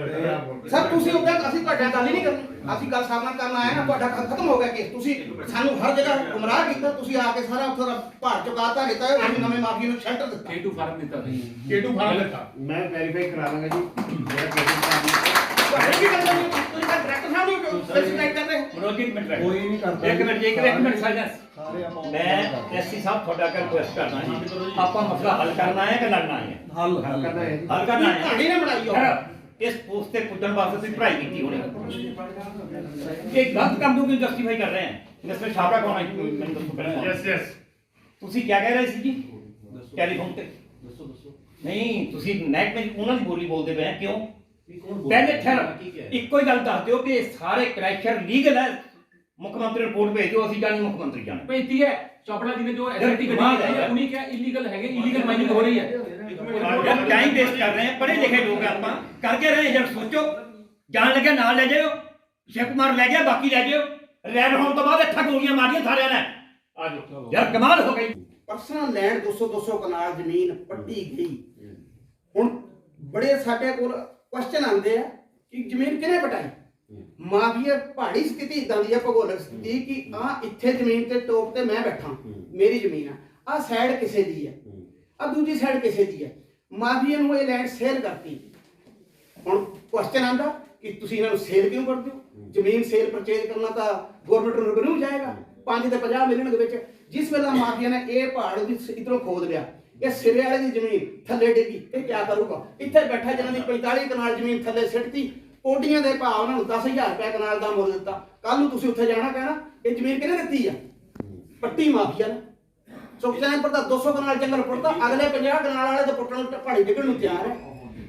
ਸਰ ਤੁਸੀਂ ਉਹ ਕਹਿੰਦੇ ਅਸੀਂ ਤੁਹਾਡੇ ਨਾਲ ਗੱਲ ਹੀ ਨਹੀਂ ਕਰਨੀ। ਅਸੀਂ ਗੱਲ ਸਾਹਮਣਾ ਕਰਨ ਆਏ ਨਾ ਤੁਹਾਡਾ ਖ- ਖਤਮ ਹੋ ਗਿਆ ਕੇਸ। ਤੁਸੀਂ ਸਾਨੂੰ ਹਰ ਜਗ੍ਹਾ ਗੁੰਮਰਾਹ ਕੀਤਾ ਤੁਸੀਂ ਆ ਕੇ ਸਾਰਾ ਉੱਥੇ ਭਾਰ ਚੁਕਾਤਾ ਦਿੱਤਾ ਤੁਸੀਂ ਨਵੇਂ ਮਾਫੀ ਨੂੰ ਸ਼ੈਲਟਰ ਦਿੱਤਾ। K2 ਫਾਰਮ ਦਿੱਤਾ ਸੀ K2 ਫਾਰਮ ਦਿੱਤਾ। ਮੈਂ ਵੈਰੀਫਾਈ ਕਰਾ ਲਾਂਗਾ ਜੀ। ਜਿਹੜਾ ਪ੍ਰੈਜ਼ੈਂਟ ਤੁਹਾਡੇ ਵੀ ਗੱਲ ਨਹੀਂ ਤੁਸੀਂ ਤਾਂ ਡਾਇਰੈਕਟਰ ਸਾਹਿਬ ਨੂੰ ਸਪੈਸੀਫਾਈ ਕਰ ਰਹੇ ਹੋ। ਮਨੋਜ ਇੱਕ ਮਿੰਟ ਕੋਈ ਨਹੀਂ ਕਰਦਾ ਇੱਕ ਮਿੰਟ ਇੱਕ ਇੱਕ ਮਿੰਟ ਸਾਇਲੈਂਸ ਸਾਰੇ ਆਪਾਂ ਮੈਂ ਐਸਸੀ ਸਾਹਿਬ ਤੁਹਾਡਾ ਕਰ ਰਿਕੁਐਸਟ ਕਰਨਾ ਜੀ। ਆਪਾਂ ਮਸਲਾ ਹੱਲ ਕਰਨਾ ਹੈ ਕਿ ਲੜਨਾ ਹੈ? ਹੱਲ ਹੱਲ ਕਰਨਾ ਹੈ ਜੀ। ਹੱਲ ਕਰਨਾ ਹੈ। ਕਹਾਣੀ ਨੇ ਬਣਾਈ ਹੋ ਸਰ, ਇਸ ਪੋਸਟ ਤੇ ਪੁੱਜਣ ਵਾਸਤੇ ਤੁਸੀਂ ਪੜ੍ਹਾਈ ਕੀਤੀ ਹੋਣੀ। ਇਹ ਗਲਤ ਕੰਮ ਨੂੰ ਕਿਉਂ ਜਸਟੀਫਾਈ ਕਰ ਰਹੇ ਹੈ? ਮਿਸਟਰ ਛਾਪੜਾ ਕੌਣ ਹੈ? ਜੀ? ਮੈਨੂੰ ਦੱਸੋ ਪਹਿਲਾਂ। ਯੈਸ ਯੈਸ ਤੁਸੀਂ ਕੀ ਕਹਿ ਰਹੇ ਸੀ ਜੀ? ਟੈਲੀਫੋਨ ਤੇ। ਦੱਸੋ ਦੱਸੋ। ਨਹੀਂ ਤੁਸੀਂ ਨੈਟ ਵਿੱਚ ਉਹਨਾਂ ਦੀ ਬੋਲੀ ਬੋਲਦੇ ਪਏ ਕਿਉਂ? ਪਹਿਲੇ ਠਹਿਰ ਇੱਕੋ ਹੀ ਗੱਲ ਦੱਸ ਦਿਓ ਕਿ ਸਾਰੇ ਕ੍ਰੈਸ਼ਰ ਲੀਗਲ ਹੈ। ਮੁੱਖ ਮੰਤਰੀ ਰਿਪੋਰਟ ਭੇਜ ਦਿਓ ਅਸੀਂ ਜਾਣੀ ਮੁੱਖ ਮੰਤਰੀ ਜਾਣੇ। ਭੇਜਤੀ ਹੈ। ਚੋਪੜਾ ਜੀ ਨੇ ਜੋ ਕਮਾਲ ਕੀਤੀ ਹੈ। ਉਹਨੇ ਕਿਹਾ ਇਲੀਗਲ ਹੈਗੇ ਇਲੀਗਲ ਮਾਈਨਿੰਗ ਹੋ ਰਹੀ ਹੈ। ਯਾਰ ਟਾਈਮ ਵੇਸਟ ਕਰ ਰਹੇ ਆ ਪੜ੍ਹੇ ਲਿਖੇ ਲੋਕ ਆਪਾਂ। ਕਰਕੇ ਰਹੇ ਜਦ ਸੋਚੋ। ਜਾਣ ਲੱਗਿਆ ਨਾਲ ਲੈ ਜਾਇਓ। ਸ਼ਿਵ ਕੁਮਾਰ ਲੈ ਗਿਆ ਬਾਕੀ ਲੈ ਜਾਇਓ। ਰੈਡ ਹੋਣ ਤੋਂ ਬਾਅਦ ਇੱਥੇ ਗੋਲੀਆਂ ਮਾਰੀਆਂ ਸਾਰਿਆਂ ਨੇ। ਆ ਜਾਓ। ਯਾਰ ਕਮਾਲ ਹੋ ਗਈ। ਪਰਸਨਲ ਲੈਂਡ 200 200 ਕਨਾਲ ਜ਼ਮੀਨ ਪੱਟੀ ਗਈ। ਹੁਣ ਬੜੇ ਸਾਡੇ ਕੋਲ ਕੁਐਸਚਨ ਆਉਂਦੇ ਆ ਕਿ ਜ਼ਮੀਨ ਕਿਹਨੇ ਪਟਾਈ? ਮਾਫੀਆ ਪਹਾੜੀ ਸਥਿਤੀ ਇਦਾਂ ਦੀ ਆ ਭੂਗੋਲਿਕ ਸਥਿਤੀ ਕਿ ਆ ਇੱਥੇ ਜ਼ਮੀਨ ਤੇ ਟੋਪ ਤੇ ਮੈਂ ਬੈਠਾ ਮੇਰੀ ਜ਼ਮੀਨ ਆ। ਆ ਸਾਈਡ ਕਿਸੇ ਦੀ ਆ। ਆ ਦੂਜੀ ਸਾਈਡ ਕਿਸੇ ਦੀ ਆ। ਮਾਫੀਆ ਨੂੰ ਇਹ ਲੈਂਡ ਸੇਲ ਕਰਤੀ। ਹੁਣ ਕੁਐਸਚਨ ਆਂਦਾ ਕਿ ਤੁਸੀਂ ਇਹਨਾਂ ਨੂੰ ਸੇਲ ਕਿਉਂ ਕਰਦੇ ਹੋ? ਜ਼ਮੀਨ ਸੇਲ ਪਰਚੇਜ ਕਰਨਾ ਤਾਂ ਗਵਰਨਮੈਂਟ ਨੂੰ ਰੈਵਨਿਊ ਜਾਏਗਾ। 5 ਤੇ 50 ਮਿਲੀਅਨ ਦੇ ਵਿੱਚ। ਜਿਸ ਵੇਲੇ ਮਾਫੀਆ ਨੇ ਇਹ ਪਹਾੜ ਦੀ ਇਧਰੋਂ ਖੋਦ ਲਿਆ ਇਹ ਸਿਰੇ ਵਾਲੇ ਦੀ ਜ਼ਮੀਨ ਥੱਲੇ ਡਿੱਗੀ। ਇਹ ਕੀ ਕਰੂਗਾ? ਇੱਥੇ ਬੈਠਾ ਜਿਹਨਾਂ ਦੀ 45 ਕਨਾਲ ਜ਼ਮੀਨ ਥੱਲੇ ਸਿੱਟਤੀ। ਕੋਡੀਆਂ ਦੇ ਭਾਅ ਉਹਨਾਂ ਨੂੰ 10000 ਰੁਪਏ ਕਨਾਲ ਦਾ ਮੁੱਲ ਦਿੱਤਾ। ਕੱਲ ਨੂੰ ਤੁਸੀਂ ਉੱਥੇ ਜਾਣਾ ਕਹਿਣਾ, ਇਹ ਜ਼ਮੀਨ ਕਿਹਨੇ ਦਿੱਤੀ ਆ? ਪੱਟੀ ਮਾਫੀਆ ਨੇ। ਸੁਖਚੈਨ ਪਰ ਤਾਂ 200 ਕਨਾਲ ਜੰਗਲ ਪੁੱਟਦਾ ਅਗਲੇ 50 ਕਨਾਲ ਵਾਲੇ ਤਾਂ ਪੁੱਟਣ ਨੂੰ ਪਹਾੜੀ ਡਿੱਗਣ ਨੂੰ ਤਿਆਰ ਹੈ।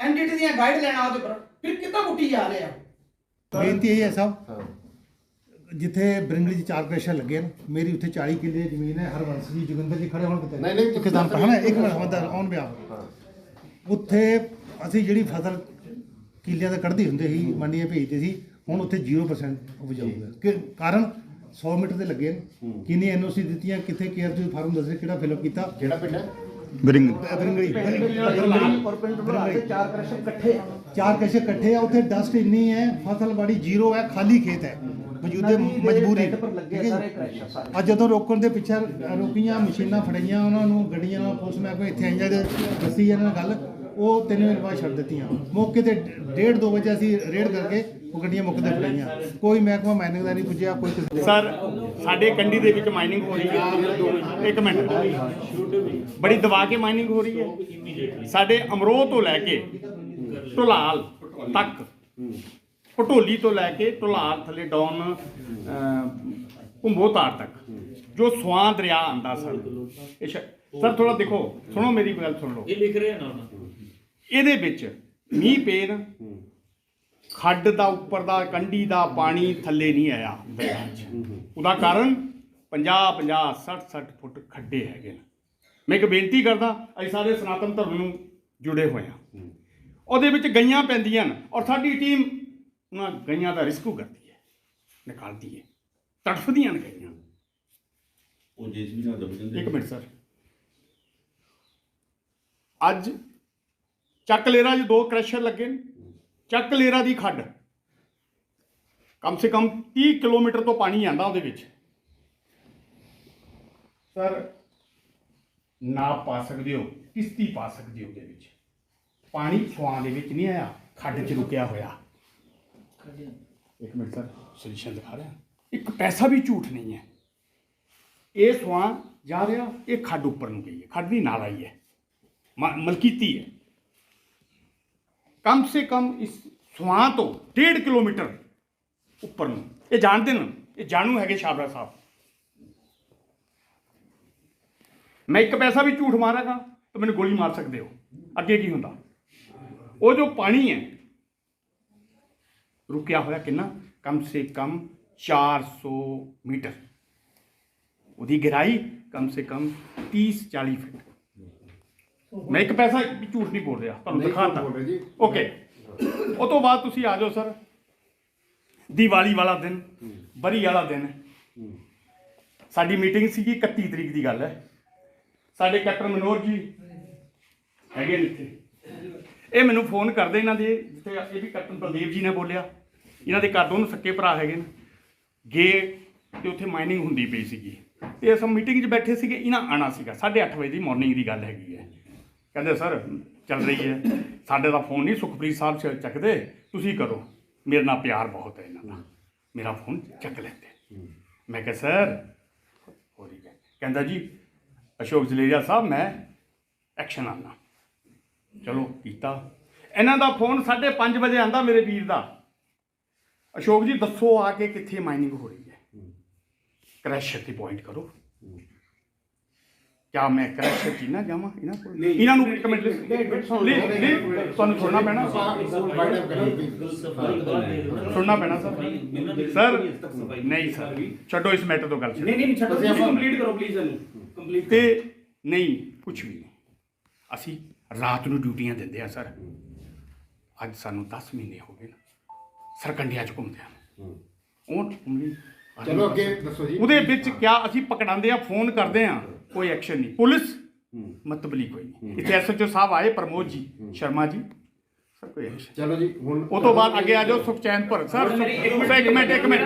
ਐਨਡੀਟੀ ਦੀਆਂ ਗਾਈਡ ਲੈਣਾ ਉਹਦੇ ਪਰ ਫਿਰ ਕਿੱਦਾਂ ਪੁੱਟੀ ਜਾ ਰਿਹਾ ਬੇਨਤੀ ਇਹ ਹੈ ਸਾਹਿਬ ਜਿੱਥੇ ਬਰਿੰਗਲੀ ਚ ਚਾਰ ਕ੍ਰੈਸ਼ਰ ਲੱਗੇ ਨੇ ਮੇਰੀ ਉੱਥੇ 40 ਕਿੱਲੇ ਜ਼ਮੀਨ ਹੈ ਹਰਵੰਸ ਜੀ ਜੋਗਿੰਦਰ ਜੀ ਖੜੇ ਹੋਣ ਕਿਤੇ ਨਹੀਂ, ਨਹੀਂ, ਇੱਕ ਦਮ ਹਨਾ ਇੱਕ ਮਿੰਟ ਹਮਦਰ ਔਨ ਬਿਆ ਉੱਥੇ ਅਸੀਂ ਜਿਹੜੀ ਫਸਲ ਕਿੱਲਿਆਂ ਦਾ ਕੱਢਦੇ ਹੁੰਦੇ ਸੀ ਮੰਡੀਆਂ ਭੇਜਦੇ ਸੀ ਹੁਣ ਉੱਥੇ 0% ਉਪਜਾਊ ਹੈ। ਕਿ ਕਾਰਨ 100 ਮੀਟਰ ਦੇ ਲੱਗੇ ਨੇ। ਕਿੰਨੀ ਐਨਓਸੀ ਦਿੱਤੀਆਂ ਕਿੱਥੇ ਕੇਅਰ ਤੁਸੀਂ ਫਾਰਮ ਦੱਸੇ ਕਿਹੜਾ ਫਿਲਅਪ ਕੀਤਾ? ਕਿਹੜਾ ਪਿੰਡ ਹੈ? ਬ੍ਰਿੰਗ ਬਰਿੰਗਲੀ ਔਰ ਪਿੰਡ ਵਿਭਾਗ ਚਾਰ ਕ੍ਰੈਸ਼ਰ ਇਕੱਠੇ ਚਾਰ ਕੈਸੇ ਇਕੱਠੇ ਆ ਉੱਥੇ ਡਸਟ ਇੰਨੀ ਹੈ ਫਸਲ ਬਾੜੀ ਜ਼ੀਰੋ ਹੈ ਖਾਲੀ ਖੇਤ ਹੈ ਮੌਜੂਦੇ ਮਜਬੂਰੀ ਅੱਜ ਜਦੋਂ ਰੋਕਣ ਦੇ ਪਿੱਛੇ ਰੋਕੀਆਂ ਮਸ਼ੀਨਾਂ ਫੜੀਆਂ ਉਹਨਾਂ ਨੂੰ ਗੱਡੀਆਂ ਨਾਲ ਪੁਲਿਸ ਮਹਿਕਮੇ ਇੱਥੇ ਆਈਆਂ ਤੇ ਦੱਸੀ ਇਹਨਾਂ ਗੱਲ ਉਹ ਤਿੰਨ ਦਿਨ ਬਾਅਦ ਛੱਡ ਦਿੱਤੀਆਂ ਮੌਕੇ ਤੇ ਡੇਢ ਦੋ ਵਜੇ ਅਸੀਂ ਰੇਡ ਕਰਕੇ ਉਹ ਗੱਡੀਆਂ ਮੌਕੇ ਤੇ ਫੜਾਈਆਂ ਕੋਈ ਮਹਿਕਮਾ ਮਾਈਨਿੰਗ ਦਾ ਨਹੀਂ ਪੁੱਜਿਆ ਕੋਈ ਸਰ, ਸਾਡੇ ਕੰਡੀ ਦੇ ਵਿੱਚ ਮਾਈਨਿੰਗ ਹੋ ਰਹੀ ਹੈ। ਇੱਕ ਮਿੰਟ। ਬੜੀ ਦਬਾ ਕੇ ਮਾਈਨਿੰਗ ਹੋ ਰਹੀ ਹੈ। ਸਾਡੇ ਅਮਰੋਹ ਤੋਂ ਲੈ ਕੇ ਢੁਲਾਲ ਤੱਕ ਪਟੋਲੀ ਤੋਂ ਲੈ ਕੇ ਢੁਲਾਲ ਥੱਲੇ ਡਾਊਨ ਕੁੰਭੋ ਤਾਰ ਤੱਕ ਜੋ ਸਵਾਂ ਦਰਿਆ ਆਂਦਾ ਸਰ ਸਰ ਥੋੜਾ ਦੇਖੋ ਸੁਣੋ ਮੇਰੀ ਗੱਲ ਸੁਣ ਲਓ। ਇਹ ਲਿਖ ਰਹੇ ਨਾ ਇਹਦੇ ਵਿੱਚ ਮੀਂਹ ਪੇਨ ਖੱਡ ਦਾ ਉੱਪਰ ਦਾ ਕੰਢੀ ਦਾ ਪਾਣੀ ਥੱਲੇ ਨਹੀਂ ਆਇਆ। ਉਹਦਾ ਕਾਰਨ 50 50 60 60 ਫੁੱਟ ਖੱਡੇ ਹੈਗੇ ਨੇ। ਮੈਂ ਇੱਕ ਬੇਨਤੀ ਕਰਦਾ ਅਸੀਂ ਸਾਰੇ ਸਨਾਤਨ ਧਰਮ ਨੂੰ ਜੁੜੇ ਹੋਏ ਹਾਂ। ਉਹਦੇ ਵਿੱਚ ਗਈਆਂ ਪੈਂਦੀਆਂ ਨੇ ਔਰ ਸਾਡੀ ਟੀਮ ਉਹਨਾਂ ਗਈਆਂ ਦਾ ਰਿਸਕੂ ਕਰਦੀ ਹੈ ਨਿਕਾਲਦੀ ਹੈ ਤੜਫਦੀਆਂ ਨੇ ਗਈਆਂ। ਉਹ ਜੇਸਬੀ ਨਾਲ ਦਬ ਜਾਂਦੇ ਇੱਕ ਮਿੰਟ ਸਰ। ਅੱਜ ਚੱਕ ਲੇਰਾ 'ਚ ਦੋ ਕ੍ਰੈਸ਼ਰ ਲੱਗੇ ਨੇ। ਚੱਕ ਲੇਰਾ ਦੀ ਖੱਡ ਕਮ ਸੇ ਕਮ 30 ਕਿਲੋਮੀਟਰ ਤੋਂ ਪਾਣੀ ਆਂਦਾ ਉਹਦੇ ਵਿੱਚ। ਸਰ ਨਾ ਪਾ ਸਕਦੇ ਹੋ ਕਿਸ਼ਤੀ ਪਾ ਸਕਦੇ ਹੋ ਉਹਦੇ ਵਿੱਚ। ਪਾਣੀ ਸਵਾਂ ਦੇ ਵਿੱਚ ਨਹੀਂ ਆਇਆ ਖੱਡ 'ਚ ਰੁਕਿਆ ਹੋਇਆ। ਇੱਕ ਮਿੰਟ ਸਰ। ਸੋਲੂਸ਼ਨ ਦਿਖਾ ਰਿਹਾ। ਇੱਕ ਪੈਸਾ ਵੀ ਝੂਠ ਨਹੀਂ ਹੈ। ਇਹ ਸਵਾਂ ਜਾ ਰਿਹਾ ਇਹ ਖੱਡ ਉੱਪਰ ਨੂੰ ਗਈ ਹੈ ਖੱਡ ਦੀ ਨਾਲ ਆਈ ਹੈ। ਮਲਕੀਤੀ ਹੈ। ਕਮ ਸੇ ਕਮ ਇਸ ਸਵਾਂ ਤੋਂ 1.5 ਕਿਲੋਮੀਟਰ ਉੱਪਰ ਨੂੰ। ਇਹ ਜਾਣਦੇ ਨੇ ਇਹ ਜਾਣੂ ਹੈਗੇ ਸ਼ਾਬਰਾ ਸਾਹਿਬ। ਮੈਂ ਇੱਕ ਪੈਸਾ ਵੀ ਝੂਠ ਮਾਰਾਂਗਾ ਤਾਂ ਮੈਨੂੰ ਗੋਲੀ ਮਾਰ ਸਕਦੇ ਹੋ। ਅੱਗੇ ਕੀ ਹੁੰਦਾ? ਉਹ ਜੋ ਪਾਣੀ ਹੈ ਰੁਕਿਆ ਹੋਇਆ ਕਿੰਨਾ? ਕਮ ਸੇ ਕਮ 400 ਮੀਟਰ। ਉਹਦੀ ਗਹਿਰਾਈ ਕਮ ਸੇ ਕਮ 30 40 ਫੁੱਟ। ਮੈਂ ਇੱਕ ਪੈਸਾ ਵੀ ਝੂਠ ਨਹੀਂ ਬੋਲ ਰਿਹਾ ਤੁਹਾਨੂੰ ਦਿਖਾਤਾ। ਓਕੇ। ਉਹ ਤੋਂ ਬਾਅਦ ਤੁਸੀਂ ਆ ਜਾਓ ਸਰ। ਦੀਵਾਲੀ ਵਾਲਾ ਦਿਨ ਬਰੀ ਵਾਲਾ ਦਿਨ। ਸਾਡੀ ਮੀਟਿੰਗ ਸੀਗੀ 31 ਤਰੀਕ ਦੀ ਗੱਲ ਹੈ। ਸਾਡੇ ਕੈਪਟਨ ਮਨੋਜ ਜੀ ਹੈਗੇ ਨੇ ਇੱਥੇ। ਇਹ ਮੈਨੂੰ ਫੋਨ ਕਰਦੇ ਇਹਨਾਂ ਦੇ, ਜਿੱਥੇ ਇਹ ਵੀ ਕੈਪਟਨ ਬਲਦੇਵ ਜੀ ਨੇ ਬੋਲਿਆ। ਇਹਨਾਂ ਦੇ ਘਰ ਦੋਨੋਂ ਸੱਕੇ ਭਰਾ ਹੈਗੇ ਨੇ। ਗਏ ਤੇ ਉੱਥੇ ਮਾਈਨਿੰਗ ਹੁੰਦੀ ਪਈ ਸੀਗੀ। ਤੇ ਅਸੀਂ ਮੀਟਿੰਗ 'ਚ ਬੈਠੇ ਸੀਗੇ, ਇਹਨਾਂ ਆਣਾ ਸੀਗਾ। 8:30 ਵਜੇ ਦੀ ਮਾਰਨਿੰਗ ਦੀ ਗੱਲ ਹੈਗੀ ਹੈ। ਕਹਿੰਦੇ, ਸਰ, ਚੱਲ ਰਹੀ ਹੈ। ਸਾਡੇ ਦਾ ਫੋਨ ਨਹੀਂ, ਸੁਖਪ੍ਰੀਤ ਸਾਹਿਬ ਚ- ਚੱਕਦੇ। ਤੁਸੀਂ ਕਰੋ। ਮੇਰੇ ਨਾਲ ਪਿਆਰ ਬਹੁਤ ਹੈ ਇਹਨਾਂ ਦਾ। ਮੇਰਾ ਫੋਨ ਚੱਕ ਲੈਂਦੇ। ਮੈਂ ਕਿਹਾ, ਸਰ ਹੋ। ਕਹਿੰਦਾ ਜੀ ਅਸ਼ੋਕ ਜਲੇਜਾ ਸਾਹਿਬ ਮੈਂ ਐਕਸ਼ਨ ਆਉਣਾ ਚਲੋ ਕੀਤਾ ਇਹਨਾਂ ਦਾ ਫੋਨ 5:30 ਵਜੇ ਆਂਦਾ ਮੇਰੇ ਵੀਰ ਦਾ ਅਸ਼ੋਕ ਜੀ ਦੱਸੋ ਆ ਕੇ ਕਿੱਥੇ ਮਾਈਨਿੰਗ ਹੋ ਰਹੀ ਹੈ ਕ੍ਰੈਸ਼ਰ ਤੇ ਪੁਆਇੰਟ ਕਰੋ ਕਿਆ ਮੈਂ ਕ੍ਰੈਸ਼ਰ ਚ ਹੀ ਨਾ ਜਾਵਾਂ ਇਹਨਾਂ ਕੋਲ ਇਹਨਾਂ ਨੂੰ ਇੱਕ ਮਿੰਟ ਤੁਹਾਨੂੰ ਸੁਣਨਾ ਪੈਣਾ ਸੁਣਨਾ ਪੈਣਾ ਸਰ ਸਰ ਨਹੀਂ ਸਰ ਛੱਡੋ ਇਸ ਮੈਟਰ ਤੋਂ ਗੱਲ। ਨਹੀਂ ਨਹੀਂ ਛੱਡੋ ਕੰਪਲੀਟ ਕਰੋ ਪਲੀਜ਼ ਇਹਨੂੰ ਤੇ ਨਹੀਂ ਕੁਝ ਵੀ ਨਹੀਂ। ਅਸੀਂ ਰਾਤ ਨੂੰ ਡਿਊਟੀਆਂ ਦਿੰਦੇ ਆ ਸਰ। ਅੱਜ ਸਾਨੂੰ 10 ਮਹੀਨੇ ਹੋ ਗਏ ਨਾ। ਸਰਕੰਡੀਆਂ ਚ ਘੁੰਮਦੇ ਆ। ਉਹ ਚਲੋ ਅੱਗੇ ਦੱਸੋ ਜੀ। ਉਹਦੇ ਵਿੱਚ ਕਿਆ ਅਸੀਂ ਪਕੜਾਉਂਦੇ ਆ ਫੋਨ ਕਰਦੇ ਆ ਕੋਈ ਐਕਸ਼ਨ ਨਹੀਂ। ਪੁਲਿਸ ਮਤਬਲੀ ਕੋਈ ਨਹੀਂ। ਇੱਥੇ ਐਸਐਚਓ ਸਾਹਿਬ ਆਏ ਪ੍ਰਮੋਦ ਜੀ ਸ਼ਰਮਾ ਜੀ। ਕੋਈ ਚਲੋ ਜੀ ਹੁਣ ਉਹ ਤੋਂ ਬਾਅਦ ਅੱਗੇ ਆ ਜਾਓ ਸੁਖਚੈਨਪੁਰ ਸਰ ਸੁਖ- ਇੱਕ ਮਿੰਟ ਇੱਕ ਮਿੰਟ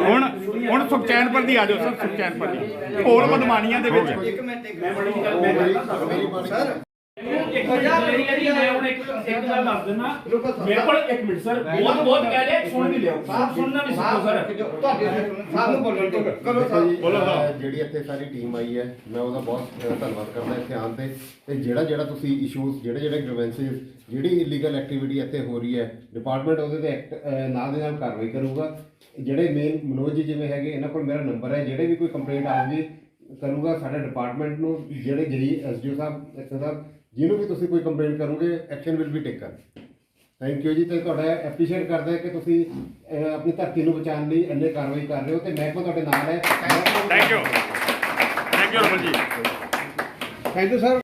ਹੁਣ ਹੁਣ ਸੁਖਚੈਨਪੁਰ ਦੀ ਆ ਜਾਓ ਸਰ ਸੁਖਚੈਨਪੁਰ ਦੀ। ਹੋਰ ਬਦਮਾਨੀਆਂ ਦੇ ਵਿੱਚ। ਇੱਕ ਮਿੰਟ ਇੱਕ ਮਿੰਟ। ਸਰ ਇੱਕ ਮਿੰਟ ਮੇਰੀ ਹੈ ਜੀ ਮੈਂ ਹੁਣ ਇੱਕ ਇੱਕ ਗੱਲ ਦੱਸ ਦਿੰਦਾ। ਮੇਰੇ ਕੋਲ ਇੱਕ ਮਿੰਟ ਸਰ। ਬਹੁਤ ਬਹੁਤ ਕਹਿ ਲਿਆ ਸੁਣ ਵੀ ਲਿਓ। ਸੁਣਨਾ ਨਹੀਂ ਸਿੱਖੋ ਸਰ। ਤੁਹਾਡੇ ਸਾਨੂੰ ਬੋਲਣ ਦਿਓ ਕਰੋ ਬੋਲੋ ਤਾਂ। ਅਹ ਜਿਹੜੀ ਇੱਥੇ ਸਾਰੀ ਟੀਮ ਆਈ ਹੈ ਮੈਂ ਉਹਦਾ ਬਹੁਤ ਧੰਨਵਾਦ ਕਰਦਾ ਇੱਥੇ ਆਉਣ ਤੇ। ਤੇ ਜਿਹੜਾ ਜਿਹੜਾ ਤੁਸੀਂ ਇਸ਼ੂਜ਼ ਜਿਹੜੇ ਜਿਹੜੇ ਗ੍ਰੀਵੈਂਸਿਸ ਜਿਹੜੀ ਇਲੀਗਲ ਐਕਟੀਵਿਟੀ ਇੱਥੇ ਹੋ ਰਹੀ ਹੈ ਡਿਪਾਰਟਮੈਂਟ ਉਹਦੇ ਤੇ ਨਾਲ ਦੇ ਨਾਲ ਕਾਰਵਾਈ ਕਰੂਗਾ। ਜਿਹੜੇ ਮੇਨ ਮਨੋਜ ਜੀ ਜਿਵੇਂ ਹੈਗੇ ਇਹਨਾਂ ਕੋਲ ਮੇਰਾ ਨੰਬਰ ਹੈ। ਜਿਹੜੇ ਵੀ ਕੋਈ ਕੰਪਲੇਂਟ ਆਊਗੀ ਕਰੂਗਾ ਸਾਡੇ ਡਿਪਾਰਟਮੈਂਟ ਨੂੰ। ਜਿਹੜੇ ਜਿਹੜੀ ਐਸਡੀਓ ਸਾਹਿਬ ਇੱਥੇ ਸਾਹਿਬ ਜਿਹਨੂੰ ਵੀ ਤੁਸੀਂ ਕੋਈ ਕੰਪਲੇਂਟ ਕਰੋਗੇ action will be taken thank you ਜੀ ਤੇ ਤੁਹਾਡਾ ਐਪਰੀਸ਼ੀਏਟ ਕਰਦਾ ਹੈ ਕਿ ਤੁਸੀਂ ਅਹ, ਆਪਣੀ ਧਰਤੀ ਨੂੰ ਬਚਾਉਣ ਲਈ ਇੰਨੇ ਕਾਰਵਾਈ ਕਰ ਰਹੇ ਹੋ ਤੇ ਮਹਿਕਮਾ ਤੁਹਾਡੇ ਨਾਲ ਹੈ। Thank you thank you Raman ji. Thank you sir